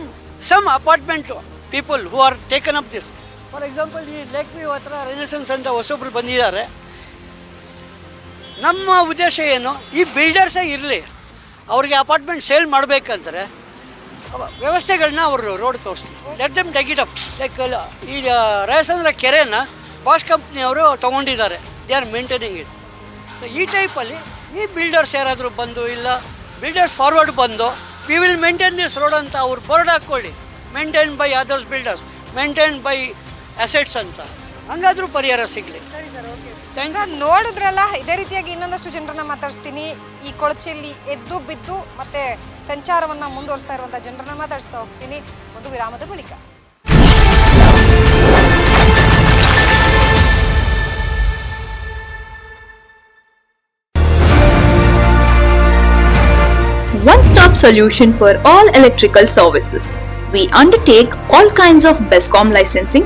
some apartment people who are taken up this for example, ಈ ಲೇಕ್ ವ್ಯೂ ಹತ್ರ ರೆನೆಸೆನ್ಸ್ ಅಂತ ಹೊಸೊಬ್ರು ಬಂದಿದ್ದಾರೆ. ನಮ್ಮ ಉದ್ದೇಶ ಏನು? ಈ ಬಿಲ್ಡರ್ಸೇ ಇರಲಿ. ಅವ್ರಿಗೆ ಅಪಾರ್ಟ್ಮೆಂಟ್ ಸೇಲ್ ಮಾಡಬೇಕಂದ್ರೆ ವ್ಯವಸ್ಥೆಗಳನ್ನ ಅವರು ರೋಡ್ ತೋರಿಸ್ತೀವಿ let them take it up like ಈ ರಾಯಸಂದ್ರ ಕೆರೆನ ಬಾಷ್ ಕಂಪ್ನಿಯವರು ತೊಗೊಂಡಿದ್ದಾರೆ. They are maintaining it so ಈ ಟೈಪಲ್ಲಿ ಈ ಬಿಲ್ಡರ್ಸ್ ಯಾರಾದರೂ ಬಂದು, ಇಲ್ಲ ಬಿಲ್ಡರ್ಸ್ ಫಾರ್ವರ್ಡ್ ಬಂದು we will maintain this road ಅಂತ ಅವ್ರು ಬೋರ್ಡ್ ಹಾಕ್ಕೊಳ್ಳಿ. Maintain by others builders maintain by assets ಅಂತ. ಹಂಗಾದ್ರೂ ಪರಿಹಾರ ಸಿಗಲಿ. ನೋಡಿದ್ರಲ್ಲ ಇದೇ ರೀತಿಯಾಗಿ ಇನ್ನೊಂದಷ್ಟು ಜನರನ್ನ ಮಾತಾಡಿಸ್ತೀನಿ. ಈ ಕೊಳಚೆಯಲ್ಲಿ ಎದ್ದು ಬಿದ್ದು ಮತ್ತೆ ಸಂಚಾರವನ್ನ ಮುಂದುವರಿಸ್ತಾ ಇರುವಂತಹ ಜನರನ್ನ ಮಾತಾಡಿಸ್ತಾ ಹೋಗ್ತೀನಿ. ಒಂದು ವಿರಾಮದ ಬಳಿಕ. One-stop solution for all electrical services. We undertake all kinds of BESCOM licensing,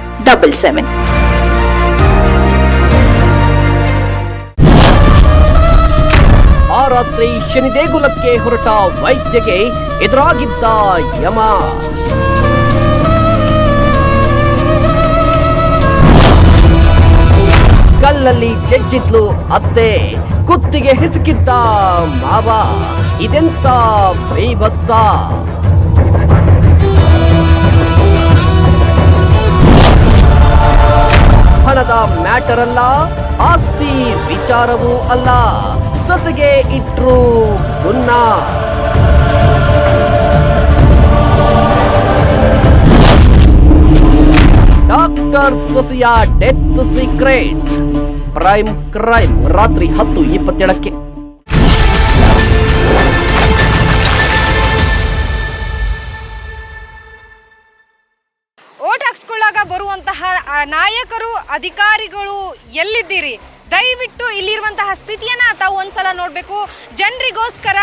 2277. ಆ ರಾತ್ರಿ ಶನಿದೇಗುಲಕ್ಕೆ ಹೊರಟ ವೈದ್ಯಗೆ ಎದುರಾಗಿದ್ದ ಯಮ ಕಲ್ಲಲ್ಲಿ ಜಜ್ಜಿದ್ಲು ಅತ್ತೆ, ಕುತ್ತಿಗೆ ಹಿಸುಕಿದ್ದ ಮಾವ, ಇದೆಂತ ಬೈಭತ್ಸ ಹಣದ ಮ್ಯಾಟರ್ ಅಲ್ಲ ಆಸ್ತಿ ವಿಚಾರವೂ ಅಲ್ಲ. ಸೊಸೆಗೆ ಇಟ್ರು ಮುನ್ನ. ಡಾಕ್ಟರ್ ಸೊಸೆಯ ಡೆತ್ ಸೀಕ್ರೆಟ್. ಪ್ರೈಮ್ ಕ್ರೈಮ್ ರಾತ್ರಿ ಹತ್ತು ಇಪ್ಪತ್ತೇಳಕ್ಕೆ. ನಾಯಕರು, ಅಧಿಕಾರಿಗಳು ಎಲ್ಲಿದ್ದೀರಿ? ದಯವಿಟ್ಟು ಇಲ್ಲಿರುವಂತಹ ಸ್ಥಿತಿಯನ್ನ ತಾವು ಒಂದ್ಸಲ ನೋಡಬೇಕು. ಜನರಿಗೋಸ್ಕರ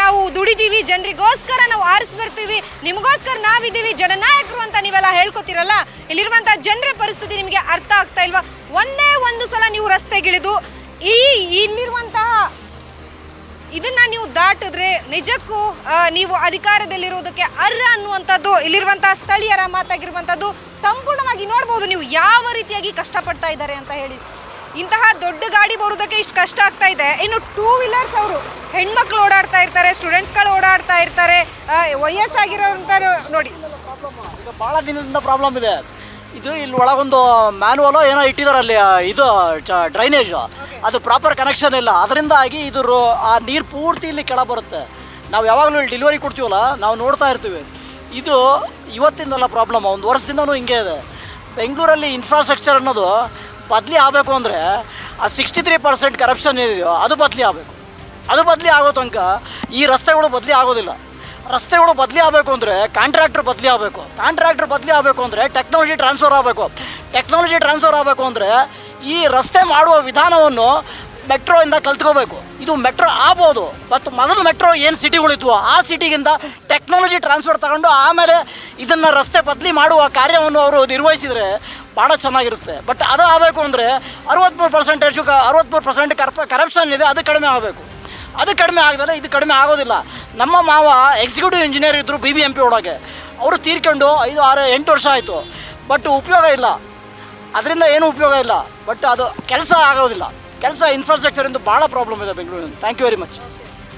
ನಾವು ದುಡಿದೀವಿ, ಜನರಿಗೋಸ್ಕರ ನಾವು ಆರಿಸಿ ಬರ್ತೀವಿ ನಿಮಗೋಸ್ಕರ ನಾವಿದ್ದೀವಿ, ಜನನಾಯಕರು ಅಂತ ನೀವೆಲ್ಲ ಹೇಳ್ಕೊತೀರಲ್ಲ? ಇಲ್ಲಿರುವಂತಹ ಜನರ ಪರಿಸ್ಥಿತಿ ನಿಮಗೆ ಅರ್ಥ ಆಗ್ತಾ ಇಲ್ವಾ? ಒಂದೇ ಒಂದು ಸಲ ನೀವು ರಸ್ತೆಗಿಳಿದು ಈ ಇಲ್ಲಿರುವಂತಹ ಇದನ್ನ ನೀವು ದಾಟಿದ್ರೆ ನಿಜಕ್ಕೂ ನೀವು ಅಧಿಕಾರದಲ್ಲಿರುವುದಕ್ಕೆ ಅರ್ಹ ಅನ್ನುವಂಥದ್ದು, ಇಲ್ಲಿರುವಂತಹ ಸ್ಥಳೀಯರ ಮಾತಾಗಿರುವಂಥದ್ದು ಸಂಪೂರ್ಣವಾಗಿ ನೋಡ್ಬೋದು ನೀವು ಯಾವ ರೀತಿಯಾಗಿ ಕಷ್ಟಪಡ್ತಾ ಇದ್ದಾರೆ ಅಂತ ಹೇಳಿ. ಇಂತಹ ದೊಡ್ಡ ಗಾಡಿ ಬರೋದಕ್ಕೆ ಇಷ್ಟು ಕಷ್ಟ ಆಗ್ತಾ ಇದೆ. ಇನ್ನು ಟೂ ವೀಲರ್ಸ್ ಅವರು ಹೆಣ್ಮಕ್ಳು ಓಡಾಡ್ತಾ ಇರ್ತಾರೆ ಸ್ಟೂಡೆಂಟ್ಸ್ಗಳು ಓಡಾಡ್ತಾ ಇರ್ತಾರೆ ವಯಸ್ಸಾಗಿರೋ ವಯಸ್ಸಾಗಿರೋಂಥ ನೋಡಿ. ಬಹಳ ದಿನದಿಂದ ಪ್ರಾಬ್ಲಮ್ ಇದೆ. ಇದು ಇಲ್ಲಿ ಒಳಗೊಂದು ಮ್ಯಾನುವಲು ಏನೋ ಇಟ್ಟಿದ್ದಾರೆ ಅಲ್ಲಿ ಇದು ಡ್ರೈನೇಜ್ ಅದು ಪ್ರಾಪರ್ ಕನೆಕ್ಷನ್ ಇಲ್ಲ. ಅದರಿಂದಾಗಿ ಇದು ರೋ- ಆ ನೀರು ಪೂರ್ತಿ ಇಲ್ಲಿ ಕೆಳ ಬರುತ್ತೆ. ನಾವು ಯಾವಾಗಲೂ ಇಲ್ಲಿ ಡೆಲಿವರಿ ಕೊಡ್ತೀವಲ್ಲ ನಾವು ನೋಡ್ತಾ ಇರ್ತೀವಿ. ಇದು ಇವತ್ತಿಂದಲ್ಲ ಪ್ರಾಬ್ಲಮ್ ಒಂದು ವರ್ಷದಿಂದನೂ ಹಿಂಗೆ ಇದೆ. ಬೆಂಗಳೂರಲ್ಲಿ ಇನ್ಫ್ರಾಸ್ಟ್ರಕ್ಚರ್ ಅನ್ನೋದು ಬದಲಿ ಆಗಬೇಕು ಅಂದರೆ ಆ ಸಿಕ್ಸ್ಟಿ ತ್ರೀ ಪರ್ಸೆಂಟ್ ಕರಪ್ಷನ್ ಇದೆಯೋ ಅದು ಬದಲಿ ಆಗಬೇಕು. ಅದು ಬದಲಿ ಆಗೋ ತನಕ ಈ ರಸ್ತೆಗಳು ಬದಲಿ ಆಗೋದಿಲ್ಲ. ರಸ್ತೆಗಳು ಬದಲಿ ಆಗಬೇಕು ಅಂದರೆ ಕಾಂಟ್ರಾಕ್ಟರ್ ಬದಲಿ ಆಗಬೇಕು. ಕಾಂಟ್ರಾಕ್ಟರ್ ಬದಲಿ ಆಗಬೇಕು ಅಂದರೆ ಟೆಕ್ನಾಲಜಿ ಟ್ರಾನ್ಸ್ಫರ್ ಆಗಬೇಕು. ಟೆಕ್ನಾಲಜಿ ಟ್ರಾನ್ಸ್ಫರ್ ಆಗಬೇಕು ಅಂದರೆ ಈ ರಸ್ತೆ ಮಾಡುವ ವಿಧಾನವನ್ನು ಮೆಟ್ರೋಯಿಂದ ಕಲ್ತ್ಕೋಬೇಕು. ಇದು ಮೆಟ್ರೋ ಆಗ್ಬೋದು ಮತ್ತು ಮೊದಲು ಮೆಟ್ರೋ ಏನು ಸಿಟಿಗಳಿದ್ವು ಆ ಸಿಟಿಗಿಂತ ಟೆಕ್ನಾಲಜಿ ಟ್ರಾನ್ಸ್ಫರ್ ತಗೊಂಡು ಆಮೇಲೆ ಇದನ್ನು ರಸ್ತೆ ಬದಲಿ ಮಾಡುವ ಕಾರ್ಯವನ್ನು ಅವರು ನಿರ್ವಹಿಸಿದರೆ ಭಾಳ ಚೆನ್ನಾಗಿರುತ್ತೆ. ಬಟ್ ಅದು ಆಗಬೇಕು ಅಂದರೆ ಅರವತ್ತ್ಮೂರು ಪರ್ಸೆಂಟೇಜು ಅರವತ್ತ್ಮೂರು ಪರ್ಸೆಂಟ್ ಕರ್ಪ ಕರಪ್ಷನ್ ಇದೆ, ಅದು ಕಡಿಮೆ ಆಗಬೇಕು. ಅದು ಕಡಿಮೆ ಆಗದಲ್ಲ, ಇದು ಕಡಿಮೆ ಆಗೋದಿಲ್ಲ. ನಮ್ಮ ಮಾವ ಎಕ್ಸಿಕ್ಯೂಟಿವ್ ಇಂಜಿನಿಯರ್ ಇದ್ದರು ಬಿ ಬಿ ಎಂ ಪಿ ಒಳಗೆ ಅವರು ತೀರ್ಕೊಂಡು ಐದು, ಆರು, ಎಂಟು ವರ್ಷ ಆಯಿತು. ಬಟ್ ಉಪಯೋಗ ಇಲ್ಲ. ಅದರಿಂದ ಏನೂ ಉಪಯೋಗ ಇಲ್ಲ. ಬಟ್ ಅದು ಕೆಲಸ ಆಗೋದಿಲ್ಲ. ಕೆಲಸ ಇನ್ಫ್ರಾಸ್ಟ್ರಕ್ಚರಿಂದು ಭಾಳ ಪ್ರಾಬ್ಲಮ್ ಇದೆ ಬೆಂಗಳೂರಿನ thank you very much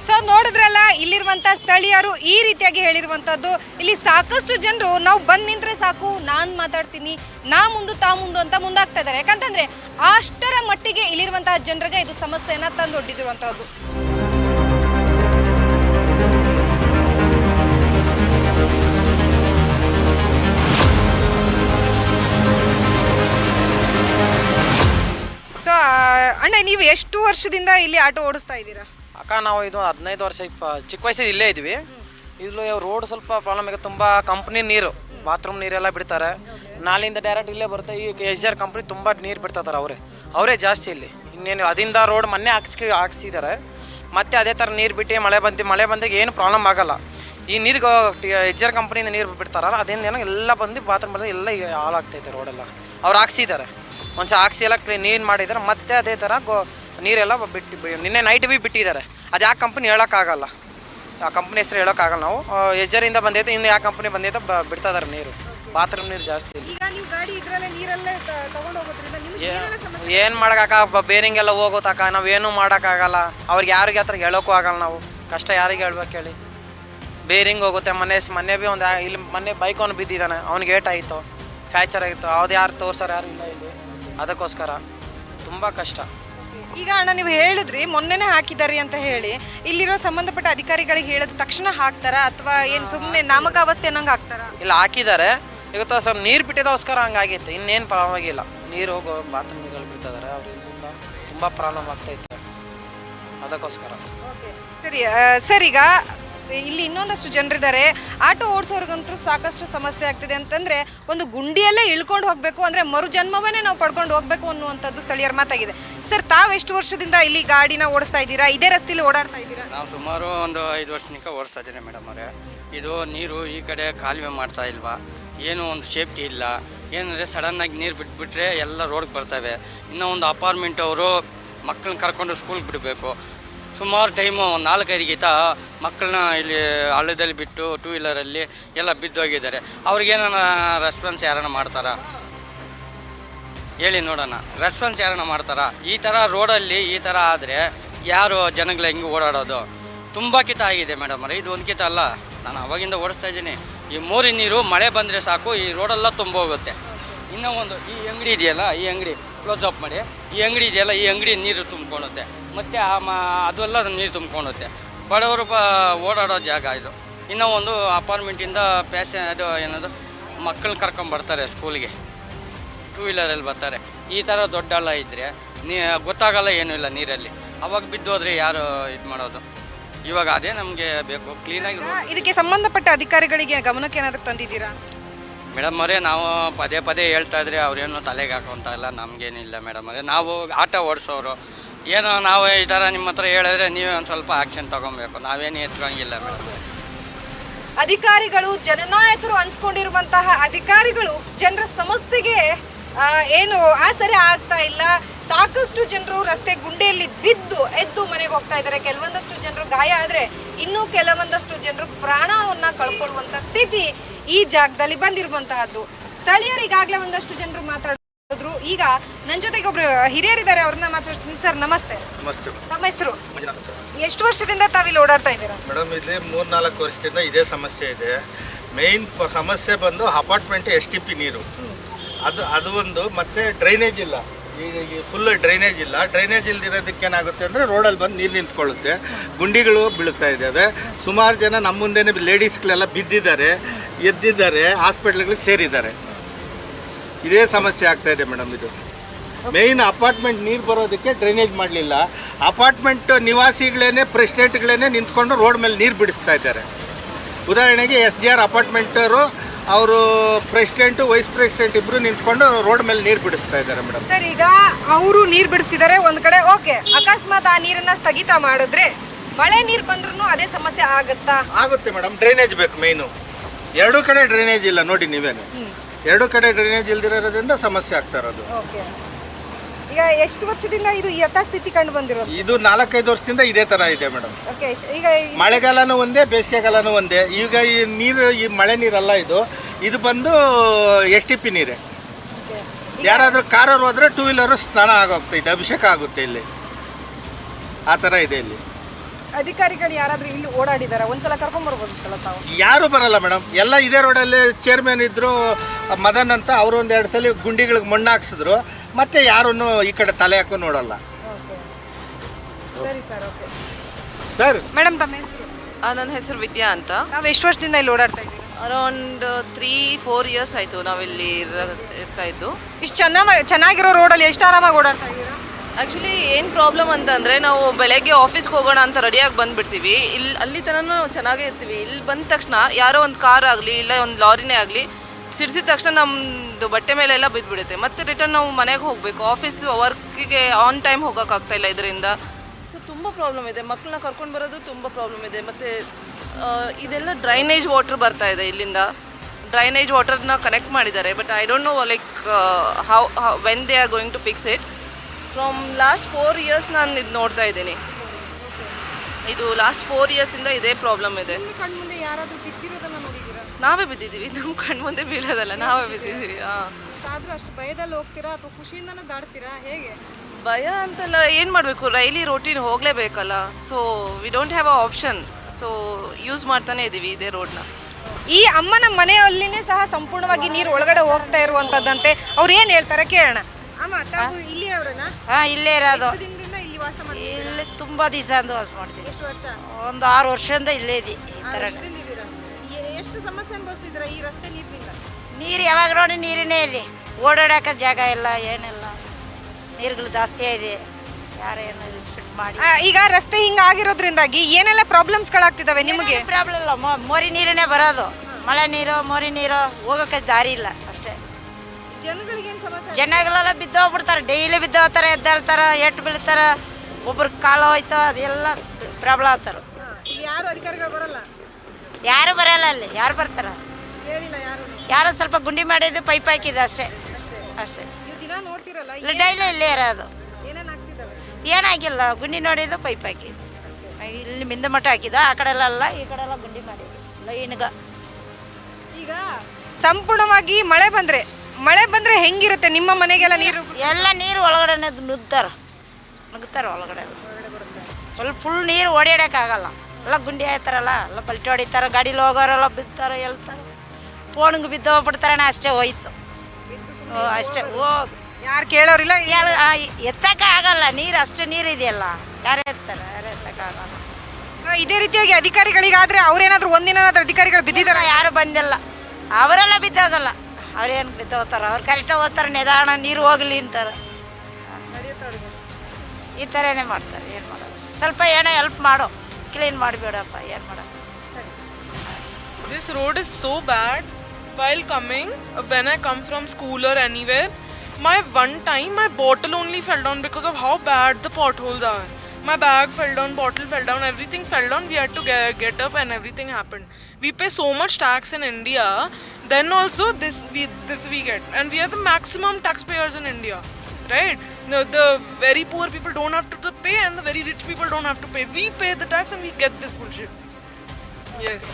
so ನೋಡಿದ್ರಲ್ಲ ಇಲ್ಲಿರುವಂಥ ಸ್ಥಳೀಯರು ಈ ರೀತಿಯಾಗಿ ಹೇಳಿರುವಂತದ್ದು, ಇಲ್ಲಿ ಸಾಕಷ್ಟು ಜನರು ನಾವು ಬಂದು ನಿಂತರೆ ಸಾಕು, ನಾನು ಮಾತಾಡ್ತೀನಿ, ನಾ ಮುಂದು, ತಾ ಮುಂದು ಅಂತ ಮುಂದಾಗ್ತಾ ಇದ್ದಾರೆ. ಯಾಕಂತಂದ್ರೆ, ಅಷ್ಟರ ಮಟ್ಟಿಗೆ ಇಲ್ಲಿರುವಂತಹ ಜನರಿಗೆ ಇದು ಸಮಸ್ಯೆಯನ್ನ ತಂದೊಡ್ಡಿದಿರುವಂತಹದ್ದು. ಅಣ್ಣ ನೀವು ಎಷ್ಟು ವರ್ಷದಿಂದ ಇಲ್ಲಿ ಆಟೋ ಓಡಿಸ್ತಾ ಇದ್ದೀರಾ? ಅಕ್ಕ ನಾವು ಇದು ಹದಿನೈದು ವರ್ಷ ಇಪ್ಪ ಚಿಕ್ಕ ವಯಸ್ಸಿಗೆ ಇಲ್ಲೇ ಇದ್ವಿ ಇಲ್ಲಿ ರೋಡ್ ಸ್ವಲ್ಪ ಪ್ರಾಬ್ಲಮ್ ಆಗಿದೆ. ತುಂಬ ಕಂಪ್ನಿ ನೀರು ಬಾತ್ರೂಮ್ ನೀರೆಲ್ಲ ಬಿಡ್ತಾರೆ. ನಾಲಿಂದ ಡೈರೆಕ್ಟ್ ಇಲ್ಲೇ ಬರುತ್ತೆ. ಈ ಎಸ್ ಆರ್ ಕಂಪ್ನಿ ತುಂಬ ನೀರು ಬಿಡ್ತಾ ಇದ್ದಾರೆ ಅವರೇ. ಅವರೇ ಜಾಸ್ತಿ ಇಲ್ಲಿ. ಇನ್ನೇನು ಅದಿಂದ ರೋಡ್ ಮೊನ್ನೆ ಹಾಕ್ಸಿ ಹಾಕ್ಸಿದ್ದಾರೆ ಮತ್ತೆ ಅದೇ ಥರ ನೀರು ಬಿಟ್ಟು ಮಳೆ ಬಂದು ಮಳೆ ಬಂದಾಗ ಏನು ಪ್ರಾಬ್ಲಮ್ ಆಗಲ್ಲ. ಈ ನೀರಿಗೆ ಎಚ್ ಆರ್ ಕಂಪ್ನಿಯಿಂದ ನೀರು ಬಿಡ್ತಾರಲ್ಲ ಅದೇನು ಏನೋ ಎಲ್ಲ ಬಂದು ಬಾತ್ರೂಮ್ ಎಲ್ಲ ಈಗ ಹಾಳಾಗ್ತೈತೆ ರೋಡೆಲ್ಲ ಅವ್ರು ಹಾಕ್ಸಿದ್ದಾರೆ ಒಂದ್ಸ ಹಾಕ್ಸಿ ಎಲ್ಲ ಕ್ಲೀನ್ ನೀರು ಮಾಡಿದ್ದಾರೆ ಮತ್ತೆ ಅದೇ ಥರ ಗೋ ನೀರೆಲ್ಲ ಬಿಟ್ಟು ನಿನ್ನೆ ನೈಟ್ ಬಿ ಬಿಟ್ಟಿದ್ದಾರೆ ಅದು ಯಾವ ಕಂಪ್ನಿ ಹೇಳೋಕ್ಕಾಗಲ್ಲ. ಆ ಕಂಪ್ನಿ ಹೆಸರು ಹೇಳೋಕ್ಕಾಗಲ್ಲ ನಾವು. ಎಜ್ಜರಿಂದ ಬಂದೈತೆ ಇನ್ನು ಯಾವ ಕಂಪ್ನಿ ಬಂದೈತೆ ಬ ಬಿಡ್ತಾ ಇದಾರೆ ನೀರು. ಬಾತ್ರೂಮ್ ನೀರು ಜಾಸ್ತಿ ಏನು ನೀವು ಏನು ಮಾಡೋಕ್ಕಾಗ ಬೇರಿಂಗ್ ಎಲ್ಲ ಹೋಗೋತಕ್ಕ ನಾವೇನು ಮಾಡೋಕ್ಕಾಗಲ್ಲ. ಅವ್ರಿಗೆ ಯಾರಿಗೆ ಹತ್ರ ಹೇಳೋಕ್ಕೂ ಆಗಲ್ಲ ನಾವು. ಕಷ್ಟ ಯಾರಿಗೆ ಹೇಳ್ಬೇಕು ಹೇಳಿ. ಬೇರಿಂಗ್ ಹೋಗುತ್ತೆ ಮೊನ್ನೆ ಮೊನ್ನೆ ಭೀ ಒಂದು ಇಲ್ಲಿ ಮೊನ್ನೆ ಬೈಕ್ ಅವನು ಬಿದ್ದಿದ್ದಾನೆ. ಅವ್ನಿಗೆ ಏಟಾಯಿತು ಆಯಿತು. ಫ್ಯಾಕ್ಚರ್ ಆಗಿತ್ತು. ಅವ್ದು ಯಾರು ತೋರ್ಸೋರು ಯಾರು ಇಲ್ಲ ಇಲ್ಲಿ. ಅದಕ್ಕೋಸ್ಕರ ತುಂಬ ಕಷ್ಟ. ಈಗ ಅಣ್ಣ ನೀವು ಹೇಳಿದ್ರಿ ಮೊನ್ನೆನೇ ಹಾಕಿದ್ದಾರೆ ಅಂತ ಹೇಳಿ. ಇಲ್ಲಿರೋ ಸಂಬಂಧಪಟ್ಟ ಅಧಿಕಾರಿಗಳಿಗೆ ಹೇಳಿದ ತಕ್ಷಣ ಹಾಕ್ತಾರ? ಅಥವಾ ಏನು ಸುಮ್ಮನೆ ನಾಮಕಾವಸ್ಥೆ ಅನ್ನಂಗೆ ಹಾಕ್ತಾರ? ಇಲ್ಲ ಹಾಕಿದ್ದಾರೆ. ಇವತ್ತು ಸ್ವಲ್ಪ ನೀರು ಬಿಟ್ಟಿದೋಸ್ಕರ ಹಂಗಾಗಿತ್ತು. ಇನ್ನೇನು ಪರವಾಗಿಲ್ಲ. ನೀರು ಹೋಗೋ ಬಾತ್ರೂಮ್ಗಳು ಬಿಡ್ತಿದ್ದಾರೆ ಅವರಿಂದ ತುಂಬ ಪ್ರಾಬ್ಲಮ್ ಆಗ್ತೈತೆ. ಅದಕ್ಕೋಸ್ಕರ. ಸರಿ ಆ, ಸರ್ ಈಗ ಇಲ್ಲಿ ಇನ್ನೊಂದಷ್ಟು ಜನರಿದ್ದಾರೆ. ಆಟೋ ಓಡಿಸೋರ್ಗಂತೂ ಸಾಕಷ್ಟು ಸಮಸ್ಯೆ ಆಗ್ತಿದೆ ಅಂತಂದ್ರೆ ಒಂದು ಗುಂಡಿಯಲ್ಲೇ ಇಳ್ಕೊಂಡು ಹೋಗಬೇಕು ಅಂದ್ರೆ ಮರುಜನ್ಮವನ್ನೇ ನಾವು ಪಡ್ಕೊಂಡು ಹೋಗ್ಬೇಕು ಅನ್ನುವಂಥದ್ದು ಸ್ಥಳೀಯರ ಮಾತಾಗಿದೆ. ಸರ್, ತಾವು ಎಷ್ಟು ವರ್ಷದಿಂದ ಇಲ್ಲಿ ಗಾಡಿನ ಓಡಿಸ್ತಾ ಇದ್ದೀರಾ? ಇದೇ ರಸ್ತೆಯಲ್ಲಿ ಓಡಾಡ್ತಾ ಇದ್ದೀರಾ? ನಾವು ಸುಮಾರು ಒಂದು ಐದು ವರ್ಷನಿಕ ಓಡಿಸ್ತಾ ಇದ್ದೀನಿ ಮೇಡಮ್ ಅವರೇ. ಇದು ನೀರು ಈ ಕಡೆ ಕಾಲುವೆ ಮಾಡ್ತಾ ಇಲ್ವಾ? ಏನೂ ಒಂದು ಸೇಫ್ಟಿ ಇಲ್ಲ. ಏನಂದರೆ ಸಡನ್ನಾಗಿ ನೀರು ಬಿಟ್ಬಿಟ್ರೆ ಎಲ್ಲ ರೋಡ್ಗೆ ಬರ್ತವೆ. ಇನ್ನೂ ಒಂದು ಅಪಾರ್ಟ್ಮೆಂಟ್ ಅವರು ಮಕ್ಕಳನ್ನ ಕರ್ಕೊಂಡು ಸ್ಕೂಲ್ಗೆ ಬಿಡಬೇಕು. ಸುಮಾರು ಟೈಮು ಒಂದು ನಾಲ್ಕೈದು ಗೀತ ಮಕ್ಕಳನ್ನ ಇಲ್ಲಿ ಹಳ್ಳದಲ್ಲಿ ಬಿಟ್ಟು ಟೂ ವೀಲರಲ್ಲಿ ಎಲ್ಲ ಬಿದ್ದೋಗಿದ್ದಾರೆ ಅವ್ರಿಗೇನ ರೆಸ್ಪಾನ್ಸ್ ಯಾರನ್ನ ಮಾಡ್ತಾರಾ? ಹೇಳಿ ನೋಡೋಣ. ರೆಸ್ಪಾನ್ಸ್ ಯಾರನ್ನ ಮಾಡ್ತಾರಾ? ಈ ಥರ ರೋಡಲ್ಲಿ ಈ ಥರ ಆದರೆ ಯಾರು ಜನಗಳು ಹೆಂಗೆ ಓಡಾಡೋದು? ತುಂಬ ಕಿತ ಆಗಿದೆ ಮೇಡಮ್ ಅವರೇ. ಇದು ಒಂದು ಕಿತ ಅಲ್ಲ. ನಾನು ಅವಾಗಿಂದ ಓಡಿಸ್ತಾ ಇದ್ದೀನಿ. ಈ ಮೂರಿ ನೀರು ಮಳೆ ಬಂದರೆ ಸಾಕು, ಈ ರೋಡೆಲ್ಲ ತುಂಬ ಹೋಗುತ್ತೆ. ಇನ್ನೂ ಒಂದು ಈ ಅಂಗಡಿ ಇದೆಯಲ್ಲ, ಈ ಅಂಗಡಿ. ಕ್ಲೋಸ್ ಅಪ್ ಮಾಡಿ. ಈ ಅಂಗಡಿ ಇದೆಯಲ್ಲ ಈ ಅಂಗಡಿ ನೀರು ತುಂಬ್ಕೊಳುತ್ತೆ. ಮತ್ತು ಆ ಮಾ ಅದೆಲ್ಲ ನೀರು ತುಂಬ್ಕೊಳುತ್ತೆ. ಬಡವರು ಬ ಓಡಾಡೋ ಜಾಗ ಇದು. ಇನ್ನೂ ಒಂದು ಅಪಾರ್ಟ್ಮೆಂಟಿಂದ ಪ್ಯಾಸೆ ಅದು ಏನದು ಮಕ್ಕಳನ್ನ ಕರ್ಕೊಂಬರ್ತಾರೆ ಸ್ಕೂಲಿಗೆ ಟೂ ವೀಲರಲ್ಲಿ ಬರ್ತಾರೆ. ಈ ಥರ ದೊಡ್ಡ ಹಳ್ಳ ಇದ್ದರೆ ನೀ ಗೊತ್ತಾಗಲ್ಲ ಏನೂ ಇಲ್ಲ ನೀರಲ್ಲಿ. ಅವಾಗ ಬಿದ್ದೋದ್ರೆ ಯಾರು ಇದು ಮಾಡೋದು? ಇವಾಗ ಅದೇ ನಮಗೆ ಬೇಕು. ಕ್ಲೀನಾಗಿ ಇದಕ್ಕೆ ಸಂಬಂಧಪಟ್ಟ ಅಧಿಕಾರಿಗಳಿಗೆ ಗಮನಕ್ಕೆ ಏನಾದರೂ ತಂದಿದ್ದೀರಾ? ಮೇಡಮ್ ಅವರೇ, ನಾವು ಪದೇ ಪದೇ ಹೇಳ್ತಾ ಇದ್ರೆ ಅವ್ರೇನು ತಲೆಗೆ ಹಾಕೊಂತ ಇಲ್ಲ ನಮಗೇನಿಲ್ಲ ಮೇಡಮ್ ಅವರೇ. ನಾವು ಆಟೋ ಓಡಿಸೋರು. ಏನೋ ನಾವು ಈ ಥರ ನಿಮ್ಮ ಹತ್ರ ಹೇಳಿದ್ರೆ ನೀವೇ ಒಂದು ಸ್ವಲ್ಪ ಆ್ಯಕ್ಷನ್ ತೊಗೊಬೇಕು ನಾವೇನು ಎತ್ಕೊಂಗಿಲ್ಲ ಮೇಡಮ್ ಅಧಿಕಾರಿಗಳು, ಜನನಾಯಕರು ಅನ್ಸ್ಕೊಂಡಿರುವಂತಹ ಅಧಿಕಾರಿಗಳು ಜನರ ಸಮಸ್ಯೆಗೆ ಏನು ಆಸರೆ ಆಗ್ತಾ ಇಲ್ಲ. ಸಾಕಷ್ಟು ಜನರು ರಸ್ತೆ ಗುಂಡೆಯಲ್ಲಿ ಬಿದ್ದು ಎದ್ದು ಮನೆಗೆ ಹೋಗ್ತಾ ಇದ್ದಾರೆ. ಕೆಲವೊಂದಷ್ಟು ಜನರು ಗಾಯ ಆದರೆ ಇನ್ನೂ ಕೆಲವೊಂದಷ್ಟು ಜನರು ಪ್ರಾಣವನ್ನ ಕಳ್ಕೊಳ್ಳುವಂತ ಸ್ಥಿತಿ ಈ ಜಾಗದಲ್ಲಿ ಬಂದಿರುವಂತಹದ್ದು. ಸ್ಥಳೀಯರು ಈಗಾಗಲೇ ಒಂದಷ್ಟು ಜನರು ಮಾತಾಡಿದ್ರು. ಈಗ ನನ್ನ ಜೊತೆಗೆ ಒಬ್ರು ಹಿರಿಯರಿದ್ದಾರೆ ಅವ್ರನ್ನ ಮಾತಾಡ್ತೀನಿ ಸರ್ ನಮಸ್ತೆ. ನಮಸ್ತೆ. ತಮ್ಮ ಹೆಸರು? ಎಷ್ಟು ವರ್ಷದಿಂದ ತಾವಿಲ್ಲಿ ಓಡಾಡ್ತಾ ಇದ್ದೀರಾ? ಮೇಡಮ್ ಇಲ್ಲಿ ಮೂರು ನಾಲ್ಕು ವರ್ಷದಿಂದ ಇದೇ ಸಮಸ್ಯೆ ಇದೆ. ಮೇನ್ ಸಮಸ್ಯೆ ಬಂದು ಅಪಾರ್ಟ್ಮೆಂಟ್ ಎಸ್ ಟಿ ಪಿ ನೀರು. ಅದು ಅದು ಒಂದು ಮತ್ತೆ ಡ್ರೈನೇಜ್ ಇಲ್ಲ. ಈಗ ಫುಲ್ ಡ್ರೈನೇಜ್ ಇಲ್ಲ. ಡ್ರೈನೇಜ್ ಇಲ್ದಿರೋದಕ್ಕೆ ಏನಾಗುತ್ತೆ ಅಂದರೆ ರೋಡಲ್ಲಿ ಬಂದು ನೀರು ನಿಂತ್ಕೊಳ್ಳುತ್ತೆ. ಗುಂಡಿಗಳು ಬೀಳ್ತಾ ಇದ್ದಾವೆ ಸುಮಾರು ಜನ ನಮ್ಮ ಮುಂದೆನೇ ಲೇಡೀಸ್ಗಳೆಲ್ಲ ಬಿದ್ದಿದ್ದಾರೆ, ಎದ್ದಿದ್ದಾರೆ ಹಾಸ್ಪಿಟ್ಲ್ಗಳಿಗೆ ಸೇರಿದ್ದಾರೆ. ಇದೇ ಸಮಸ್ಯೆ ಆಗ್ತಾ ಇದೆ ಮೇಡಮ್ ಇದು. ಮೇಯ್ನ್ ಅಪಾರ್ಟ್ಮೆಂಟ್ ನೀರು ಬರೋದಕ್ಕೆ ಡ್ರೈನೇಜ್ ಮಾಡಲಿಲ್ಲ. ಅಪಾರ್ಟ್ಮೆಂಟ್ ನಿವಾಸಿಗಳೇನೆ ಪ್ರೆಸಿಡೆಂಟ್ಗಳೇನೆ ನಿಂತ್ಕೊಂಡು ರೋಡ್ ಮೇಲೆ ನೀರು ಬಿಡಿಸ್ತಾ ಇದ್ದಾರೆ. ಉದಾಹರಣೆಗೆ ಎಸ್ ಜಿ ಆರ್ ಅಪಾರ್ಟ್ಮೆಂಟರು ಅವರು ಪ್ರೆಸಿಡೆಂಟ್ ವೈಸ್ ಪ್ರೆಸಿಡೆಂಟ್ ಇಬ್ಬರು ನಿಂತ್ಕೊಂಡು ರೋಡ್ ಮೇಲೆ ನೀರು ಬಿಡಿಸ್ತಾ ಇದ್ದಾರೆ ಮೇಡಮ್ ಸರ್ ಈಗ ಅವರು ನೀರು ಬಿಡಿಸ್ತಿದ್ದಾರೆ ಒಂದ್ ಕಡೆ ಓಕೆ. ಅಕಸ್ಮಾತ್ ಆ ನೀರನ್ನ ಸ್ಥಗಿತ ಮಾಡಿದ್ರೆ ಮಳೆ ನೀರು ಬಂದ್ರೂ ಅದೇ ಸಮಸ್ಯೆ ಆಗುತ್ತಾ? ಆಗುತ್ತೆ ಮೇಡಮ್ ಡ್ರೈನೇಜ್ ಬೇಕು ಮೇಯ್ನು ಎರಡು ಕಡೆ ಡ್ರೈನೇಜ್ ಇಲ್ಲ ನೋಡಿ ನೀವೇನು. ಎರಡು ಕಡೆ ಡ್ರೈನೇಜ್ ಇಲ್ದಿರೋದ್ರಿಂದ ಸಮಸ್ಯೆ ಆಗ್ತಾ ಇರೋದು. ಓಕೆ. ಈಗ ಎಷ್ಟು ವರ್ಷದಿಂದ ಇದು ಯಥಾಸ್ಥಿತಿ ಕಂಡು ಬಂದಿರೋದು? ಇದು ನಾಲ್ಕೈದು ವರ್ಷದಿಂದ ಇದೇ ತರ ಇದೆ ಮೇಡಮ್. ಓಕೆ ಈಗ ಈ- ಮಳೆಗಾಲನೂ ಒಂದೇ ಬೇಸಿಗೆಗಾಲನೂ ಒಂದೇ. ಈಗ ಈ ನೀರು ಈ ಮಳೆ ನೀರಲ್ಲ ಇದು. ಇದು ಬಂದು ಎಸ್ ಟಿ ಪಿ ನೀರೇ ಯಾರಾದರೂ ಕಾರವ್ರು ಹೋದ್ರೆ ಟೂ ವೀಲರು ಸ್ನಾನ ಆಗೋಗ್ತೈತೆ ಅಭಿಷೇಕ ಆಗುತ್ತೆ ಇಲ್ಲಿ. ಆ ಥರ ಇದೆ ಇಲ್ಲಿ. ಅಧಿಕಾರಿಗಳು ಯಾರಾದ್ರೂ ಇಲ್ಲಿ ಓಡಾಡಿದಾರ ಒಂದ್ಸಲ ಕರ್ಕೊಂಡ್ ಬರ್ಬೋದಿತ್ತಲ್ಲ ತಾವು? ಯಾರು ಬರಲ್ಲ ಮೇಡಮ್. ಎಲ್ಲ ಇದೇ ರೋಡಲ್ಲಿ ಚೇರ್ಮನ್ ಇದ್ರು ಮದನ್ ಅಂತ ಅವರು ಒಂದ್ ಎರಡು ಸಲ ಗುಂಡಿಗಳಿಗೆ ಮಣ್ಣು ಹಾಕ್ಸಿದ್ರು. ಮತ್ತೆ ಯಾರನ್ನು ಈ ಕಡೆ ತಲೆ ಹಾಕೋ ನೋಡಲ್ಲ. ಸರಿ ಸರ್ ಓಕೆ. ಸರ್. ಮೇಡಮ್ ತಮ್ಮ ಹೆಸರು? ನನ್ನ ಹೆಸರು ವಿದ್ಯಾ ಅಂತ. ನಾವು ಎಷ್ಟು ವರ್ಷದಿಂದ ಇಲ್ಲಿ ಓಡಾಡ್ತಾ ಇದ್ದೀವಿ? ಅರೌಂಡ್ ತ್ರೀ ಫೋರ್ ಇಯರ್ಸ್ ಆಯಿತು ನಾವಿಲ್ಲಿ ಇರ- ಇರ್ತಾ ಇದ್ದು. ಇಷ್ಟು ಚೆನ್ನಾಗಿ ಚೆನ್ನಾಗಿರೋ ರೋಡಲ್ಲಿ ಎಷ್ಟು ಆರಾಮಾಗಿ ಓಡಾಡ್ತಾ ಇದ್ದೀರಾ? ಆ್ಯಕ್ಚುಲಿ ಏನು ಪ್ರಾಬ್ಲಮ್ ಅಂತಂದರೆ ನಾವು ಬೆಳಗ್ಗೆ ಆಫೀಸ್ಗೆ ಹೋಗೋಣ ಅಂತ ರೆಡಿಯಾಗಿ ಬಂದುಬಿಡ್ತೀವಿ. ಇಲ್ಲಿ ಅಲ್ಲಿ ತನಕ ಚೆನ್ನಾಗೇ ಇರ್ತೀವಿ. ಇಲ್ಲಿ ಬಂದ ತಕ್ಷಣ ಯಾರೋ ಒಂದು ಕಾರ್ ಆಗಲಿ, ಇಲ್ಲ ಒಂದು ಲಾರಿನೇ ಆಗಲಿ, ಸಿಡಿಸಿದ ತಕ್ಷಣ ನಮ್ಮದು ಬಟ್ಟೆ ಮೇಲೆಲ್ಲ ಬಿದ್ದುಬಿಡುತ್ತೆ ಮತ್ತೆ ರಿಟರ್ನ್ ನಾವು ಮನೆಗೆ ಹೋಗಬೇಕು. ಆಫೀಸ್ ವರ್ಕಿಗೆ ಆನ್ ಟೈಮ್ ಹೋಗೋಕ್ಕಾಗ್ತಾಯಿಲ್ಲ ಇದರಿಂದ. ಸೊ ತುಂಬ ಪ್ರಾಬ್ಲಮ್ ಇದೆ. ಮಕ್ಕಳನ್ನ ಕರ್ಕೊಂಡು ಬರೋದು ತುಂಬ ಪ್ರಾಬ್ಲಮ್ ಇದೆ. ಮತ್ತು ಇದೆಲ್ಲ ಡ್ರೈನೇಜ್ ವಾಟರ್ ಬರ್ತಾ ಇದೆ ಇಲ್ಲಿಂದ. ಡ್ರೈನೇಜ್ ವಾಟರ್ನ ಕನೆಕ್ಟ್ ಮಾಡಿದ್ದಾರೆ. But I don't know like how when they are going to fix it from last four years ನಾನು ಇದು ನೋಡ್ತಾ ಇದ್ದೀನಿ. ಇದು ಲಾಸ್ಟ್ ಫೋರ್ ಇಯರ್ಸಿಂದ ಇದೇ ಪ್ರಾಬ್ಲಮ್ ಇದೆ. ಕಣ್ಣು ಮುಂದೆ ಯಾರಾದ್ರೂ ಬಿದ್ದಿರೋದನ್ನ ನೋಡಿದ್ದೀರಾ? ನಾವೇ ಬಿದ್ದಿದ್ದೀವಿ. ನಮ್ಮ ಕಣ್ಮುಂದೆ ಬೀಳೋದಲ್ಲ ನಾವೇ ಬಿದ್ದಿದ್ದೀವಿ. ಹಾಂ. ಆದರೂ ಅಷ್ಟು ಭಯದಲ್ಲಿ ಹೋಗ್ತೀರಾ ಅಥವಾ ಖುಷಿಯಿಂದನೇ ದಾಡ್ತೀರಾ ಹೇಗೆ? ಭಯ ಅಂತಲ್ಲ ಏನು ಮಾಡಬೇಕು? ರೈಲಿ ರೋಟಿನ ಹೋಗಲೇಬೇಕಲ್ಲ. So we don't have a option so use ಮಾಡ್ತಾನೆ ಇದ್ದೀವಿ ಇದೇ ರೋಡ್ನ ಈ ಅಮ್ಮನ ಮನೆಯಲ್ಲಿನೇ ಸಹ ಸಂಪೂರ್ಣವಾಗಿ ನೀರು ಒಳಗಡೆ ಹೋಗ್ತಾ ಇರುವಂಥದ್ದಂತೆ ಅವ್ರು ಏನು ಹೇಳ್ತಾರೆ ಕೇಳೋಣ. ಹಾಂ? ಇಲ್ಲೇ ಇರೋದು. ಇಲ್ಲಿ ತುಂಬ ದಿವಸ ಅಂದು ವಾಸ ಮಾಡ್ತೀವಿ. ಒಂದು ಆರು ವರ್ಷದಿಂದ ಇಲ್ಲೇ ಇದ್ದಿ ಈ ಥರ. ಎಷ್ಟು ಸಮಸ್ಯೆ ಅನುಭವಿಸ್ತಿದ್ರ ಈ ರಸ್ತೆ ನೀರಿನಿಂದ? ನೀರು ಯಾವಾಗ ನೋಡಿ ನೀರಿನೇ ಇದೆ ಓಡಾಡಕ ಜಾಗ ಇಲ್ಲ ಏನಿಲ್ಲ. ನೀರುಗಳು ಜಾಸ್ತಿ ಇದೆ. ಯಾರೇನು ರಿಸ್ಪೆಕ್ಟ್ ಮಾಡಿ. ಈಗ ರಸ್ತೆ ಹಿಂಗ ಆಗಿರೋದ್ರಿಂದಾಗಿ ಏನೆಲ್ಲ ಪ್ರಾಬ್ಲಮ್ಸ್ ಗಳಾಗ್ತಿದಾವೆ ನಿಮಗೆ ಪ್ರಾಬ್ಲಮ್ ಇಲ್ಲ. ಮೋರಿ ನೀರನ್ನೇ ಬರೋದು. ಮಳೆ ನೀರು ಮೋರಿ ನೀರು ಹೋಗೋಕೆ ದಾರಿ ಇಲ್ಲ. ಅಷ್ಟೇ ಜನಗಳಿಗೆ ಏನ್ ಸಮಸ್ಯೆ ಜನಗಳೆಲ್ಲ ಬಿದ್ದೋಗ್ಬಿಡ್ತಾರೆ. ಡೈಲಿ ಬಿದ್ದೋಗ್ತಾರೆ ಎದ್ದೇಳ್ತಾರೆ ಎಟ್ಟು ಬೀಳ್ತಾರೆ ಒಬ್ರು ಕಾಲು ಹೋಯ್ತು ಅದೆಲ್ಲ ಪ್ರಾಬ್ಲಮ್ ಆಗ್ತಾರೆ ಯಾರು ಅಧಿಕಾರಿಗಳು ಬರಲ್ಲ? ಯಾರು ಬರಲ್ಲ ಅಲ್ಲಿ ಯಾರು ಬರ್ತಾರ? ಯಾರು. ಯಾರೋ ಸ್ವಲ್ಪ ಗುಂಡಿ ಮಾಡಿದ್ದು ಪೈಪ್ ಹಾಕಿದ್ದು ಅಷ್ಟೇ ಅಷ್ಟೇ. ನೀವು ದಿನ ನೋಡ್ತಿರಲ್ಲ ಇಲ್ಲ ಡೈಲಿ ಇಲ್ಲೇ ಇರೋದು. ಏನೇನು ಏನಾಗಿಲ್ಲ ಗುಂಡಿ ನೋಡಿದ್ದು ಪೈಪ್ ಹಾಕಿದ್ದು. ಇಲ್ಲಿ ಮಿಂದ ಮಠ ಹಾಕಿದ ಆ ಕಡೆ ಎಲ್ಲ ಅಲ್ಲ ಈ ಕಡೆ ಎಲ್ಲ ಗುಂಡಿ ಮಾಡಿದ್ದು ಲೈನ್ಗ. ಈಗ ಸಂಪೂರ್ಣವಾಗಿ ಮಳೆ ಬಂದ್ರೆ ಮಳೆ ಬಂದ್ರೆ ಹೆಂಗಿರುತ್ತೆ? ನಿಮ್ಮ ಮನೆಗೆಲ್ಲ ನೀರು ಎಲ್ಲ ನೀರು ಒಳಗಡೆ ನುಗ್ತಾರ. ನುಗ್ತಾರ ಒಳಗಡೆ. ಎಲ್ಲ ಫುಲ್ ನೀರು ಓಡಾಡೋಕ್ಕಾಗಲ್ಲ. ಎಲ್ಲ ಗುಂಡಿ ಆಯ್ತಾರಲ್ಲ ಎಲ್ಲ ಪಲ್ಟಿ ಹೊಡಿತಾರೆ ಗಾಡೀಲಿ ಹೋಗೋರೆಲ್ಲ ಬಿತ್ತಾರ ಎಲ್ತಾರೆ. ಫೋನ್ಗೆ ಬಿದ್ದು ಹೋಗ್ಬಿಡ್ತಾರಣ ಅಷ್ಟೇ ಹೋಯ್ತು. ಓ, ಅಷ್ಟೇ ಹೋಗ್. ಯಾರು ಕೇಳೋರಿಲ್ಲ? ಯಾರು ಎತ್ತಕ್ಕೆ ಆಗಲ್ಲ. ನೀರು ಅಷ್ಟು ನೀರು ಇದೆಯಲ್ಲ. ಯಾರು ಎತ್ತಾರ? ಯಾರು ಎತ್ತಕ್ಕಾಗಲ್ಲ ಆಗಲ್ಲ. ಇದೇ ರೀತಿಯಾಗಿ ಅಧಿಕಾರಿಗಳಿಗಾದ್ರೆ ಅವ್ರೇನಾದ್ರೂ ಒಂದಿನಾದ್ರೂ ಅಧಿಕಾರಿಗಳು ಬಿದ್ದಿದಾರ ಯಾರು ಬಂದಿಲ್ಲ. ಅವರೆಲ್ಲ ಬಿದ್ದೋಗಲ್ಲ. ಅವ್ರೇನು ಬಿದ್ದೋಗ್ತಾರೆ ಅವ್ರು ಕರೆಕ್ಟಾಗಿ ಹೋಗ್ತಾರೆ ನಿಧಾನ ನೀರು ಹೋಗ್ಲಿ ಅಂತಾರೆ ಈ ಥರನೇ ಮಾಡ್ತಾರೆ ಏನು ಮಾಡೋದು ಸ್ವಲ್ಪ ಏನೋ ಹೆಲ್ಪ್ ಮಾಡು ಕ್ಲೀನ್ ಮಾಡಿಬಿಡಪ್ಪ ಏನು ಮಾಡೋದು This road is so bad. while coming, uh, when I come from school or anywhere, my one time my bottle only fell down because of how bad the potholes are. My bag fell down, bottle fell down, everything fell down. We had to get, get up and everything happened. We pay so much tax in India. Then also this we this we get, and we are the maximum taxpayers in India, right? No, the very poor people don't have to pay, and the very rich people don't have to pay. We pay the tax and we get this bullshit. Yes.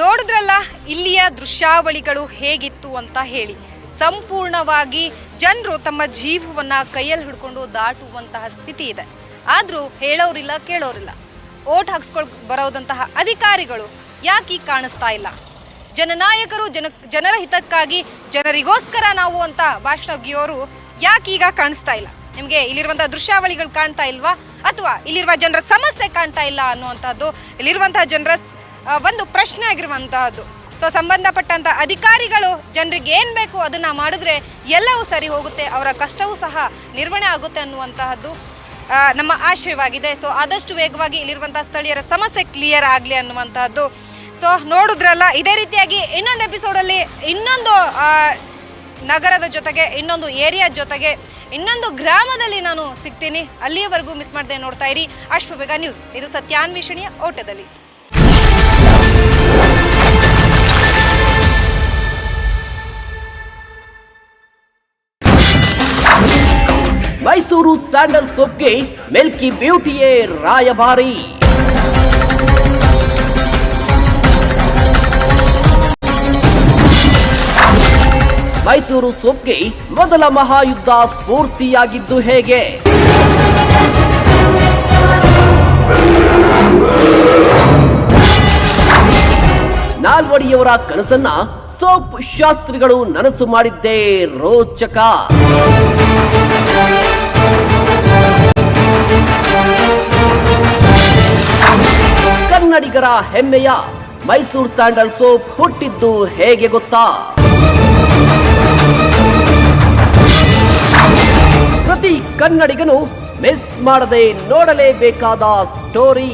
ನೋಡಿದ್ರಲ್ಲ ಇಲ್ಲಿಯ ದೃಶ್ಯಾವಳಿಗಳು ಹೇಗಿತ್ತು ಅಂತ ಹೇಳಿ ಸಂಪೂರ್ಣವಾಗಿ ಜನರು ತಮ್ಮ ಜೀವವನ್ನು ಕೈಯಲ್ಲಿ ಹಿಡ್ಕೊಂಡು ದಾಟುವಂತಹ ಸ್ಥಿತಿ ಇದೆ. ಆದರೂ ಹೇಳೋರಿಲ್ಲ, ಕೇಳೋರಿಲ್ಲ. ಓಟ್ ಹಾಕ್ಸ್ಕೊಳ್ ಬರೋದಂತಹ ಅಧಿಕಾರಿಗಳು ಯಾಕೆ ಕಾಣಿಸ್ತಾ ಇಲ್ಲ? ಜನನಾಯಕರು ಜನ, ಜನರ ಹಿತಕ್ಕಾಗಿ ಜನರಿಗೋಸ್ಕರ ನಾವು ಅಂತ ಭಾಷಣ ಬಿಯೋರು ಯಾಕೆ ಈಗ ಕಾಣಿಸ್ತಾ ಇಲ್ಲ? ನಿಮಗೆ ಇಲ್ಲಿರುವಂತಹ ದೃಶ್ಯಾವಳಿಗಳು ಕಾಣ್ತಾ ಇಲ್ವಾ? ಅಥವಾ ಇಲ್ಲಿರುವ ಜನರ ಸಮಸ್ಯೆ ಕಾಣ್ತಾ ಇಲ್ಲ ಅನ್ನುವಂಥದ್ದು, ಇಲ್ಲಿರುವಂತಹ ಜನರ ಒಂದು ಪ್ರಶ್ನೆ ಆಗಿರುವಂತಹದ್ದು. ಸೊ ಸಂಬಂಧಪಟ್ಟಂಥ ಅಧಿಕಾರಿಗಳು ಜನರಿಗೆ ಏನು ಬೇಕು ಅದನ್ನು ಮಾಡಿದ್ರೆ ಎಲ್ಲವೂ ಸರಿ ಹೋಗುತ್ತೆ, ಅವರ ಕಷ್ಟವೂ ಸಹ ನಿರ್ವಹಣೆ ಆಗುತ್ತೆ ಅನ್ನುವಂತಹದ್ದು ನಮ್ಮ ಆಶಯವಾಗಿದೆ. ಸೊ ಆದಷ್ಟು ವೇಗವಾಗಿ ಇಲ್ಲಿರುವಂಥ ಸ್ಥಳೀಯರ ಸಮಸ್ಯೆ ಕ್ಲಿಯರ್ ಆಗಲಿ ಅನ್ನುವಂತಹದ್ದು. ಸೊ ನೋಡಿದ್ರಲ್ಲ, ಇದೇ ರೀತಿಯಾಗಿ ಇನ್ನೊಂದು ಎಪಿಸೋಡಲ್ಲಿ ಇನ್ನೊಂದು ನಗರದ ಜೊತೆಗೆ, ಇನ್ನೊಂದು ಏರಿಯಾ ಜೊತೆಗೆ, ಇನ್ನೊಂದು ಗ್ರಾಮದಲ್ಲಿ ನಾನು ಸಿಗ್ತೀನಿ. ಅಲ್ಲಿಯವರೆಗೂ ಮಿಸ್ ಮಾಡದೆ ನೋಡ್ತಾ ಇರಿ. ಅಶ್ವಬೇಗ ನ್ಯೂಸ್ ಇದು ಸತ್ಯಾನ್ವೇಷಣೆಯ ಓಟದಲ್ಲಿ. ಮೈಸೂರು ಸ್ಯಾಂಡಲ್ ಸೋಪ್ಗೆ ಮಿಲ್ಕಿ ಬ್ಯೂಟಿಯೇ ರಾಯಭಾರಿ. ಮೈಸೂರು ಸೋಪ್ಗೆ ಮೊದಲ ಮಹಾಯುದ್ಧ ಸ್ಫೂರ್ತಿಯಾಗಿದ್ದು ಹೇಗೆ? ನಾಲ್ವಡಿಯವರ ಕನಸನ್ನ ಸೋಪ್ ಶಾಸ್ತ್ರಿಗಳು ನನಸು ಮಾಡಿದ್ದೇ ರೋಚಕ. ಕನ್ನಡಿಗರ ಹೆಮ್ಮೆಯ ಮೈಸೂರು ಸ್ಯಾಂಡಲ್ ಸೋಪ್ ಹುಟ್ಟಿದ್ದು ಹೇಗೆ ಗೊತ್ತಾ? ಪ್ರತಿ ಕನ್ನಡಿಗನು ಮಿಸ್ ಮಾಡದೆ ನೋಡಲೇಬೇಕಾದ ಸ್ಟೋರಿ.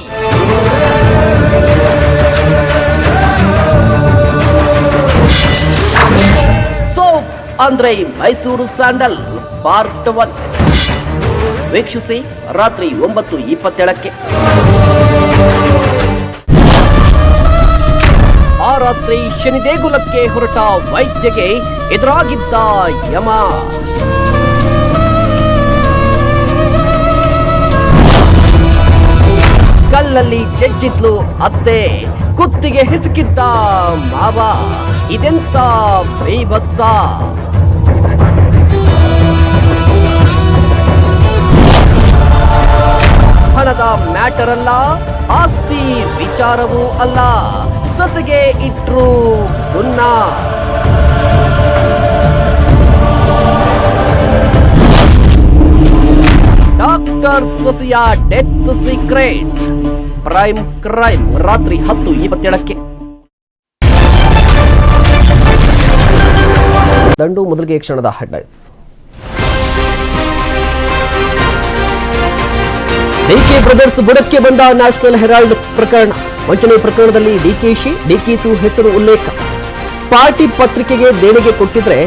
ಸೋಪ್ ಅಂದ್ರೆ ಮೈಸೂರು ಸ್ಯಾಂಡಲ್ ಪಾರ್ಟ್ ಒನ್. ವೀಕ್ಷಿಸಿ ರಾತ್ರಿ ಒಂಬತ್ತು ಇಪ್ಪತ್ತೇಳಕ್ಕೆ. ರಾತ್ರಿ ಶನಿ ದೇಗುಲಕ್ಕೆ ಹೊರಟ ವೈದ್ಯಗೆ ಎದುರಾಗಿದ್ದ ಯಮ. ಕಲ್ಲಲ್ಲಿ ಜಜ್ಜಿದ್ಲು ಅತ್ತೆ, ಕುತ್ತಿಗೆ ಹಿಸುಕಿದ್ದ ಮಾವ. ಇದೆಂತ ಬೈಭತ್ಸ. ಹಣದ ಮ್ಯಾಟರ್ ಅಲ್ಲ ಆಸ್ತಿ ವಿಚಾರವೂ ಅಲ್ಲ. ಸೊಸೆಗೆ ಇಟ್ರು ಮುನ್ನ. ಡಾಕ್ಟರ್ ಸೊಸೆಯ ಡೆತ್ ಸೀಕ್ರೆಟ್. Prime crime. ರಾತ್ರಿ ಹತ್ತು ಇಪ್ಪತ್ತೇಳಕ್ಕೆ. ದಂಡು ಮೊದಲಿಗೆ ಕ್ಷಣದ ಹೆಡ್ಲೈನ್ಸ್ ಡಿಕೆ ಬ್ರದರ್ಸ್ ಬುಡಕ್ಕೆ ಬಂದ ನ್ಯಾಷನಲ್ ಹೆರಾಲ್ಡ್ ಪ್ರಕರಣ. ವಂಚನೆ ಪ್ರಕರಣದಲ್ಲಿ ಡಿಕೆಶಿ ಡಿಕೆಸು ಹೆಸರು ಉಲ್ಲೇಖ. ಪಾರ್ಟಿ ಪತ್ರಿಕೆಗೆ ದೇಣಿಗೆ ಕೊಟ್ಟಿದ್ರೆ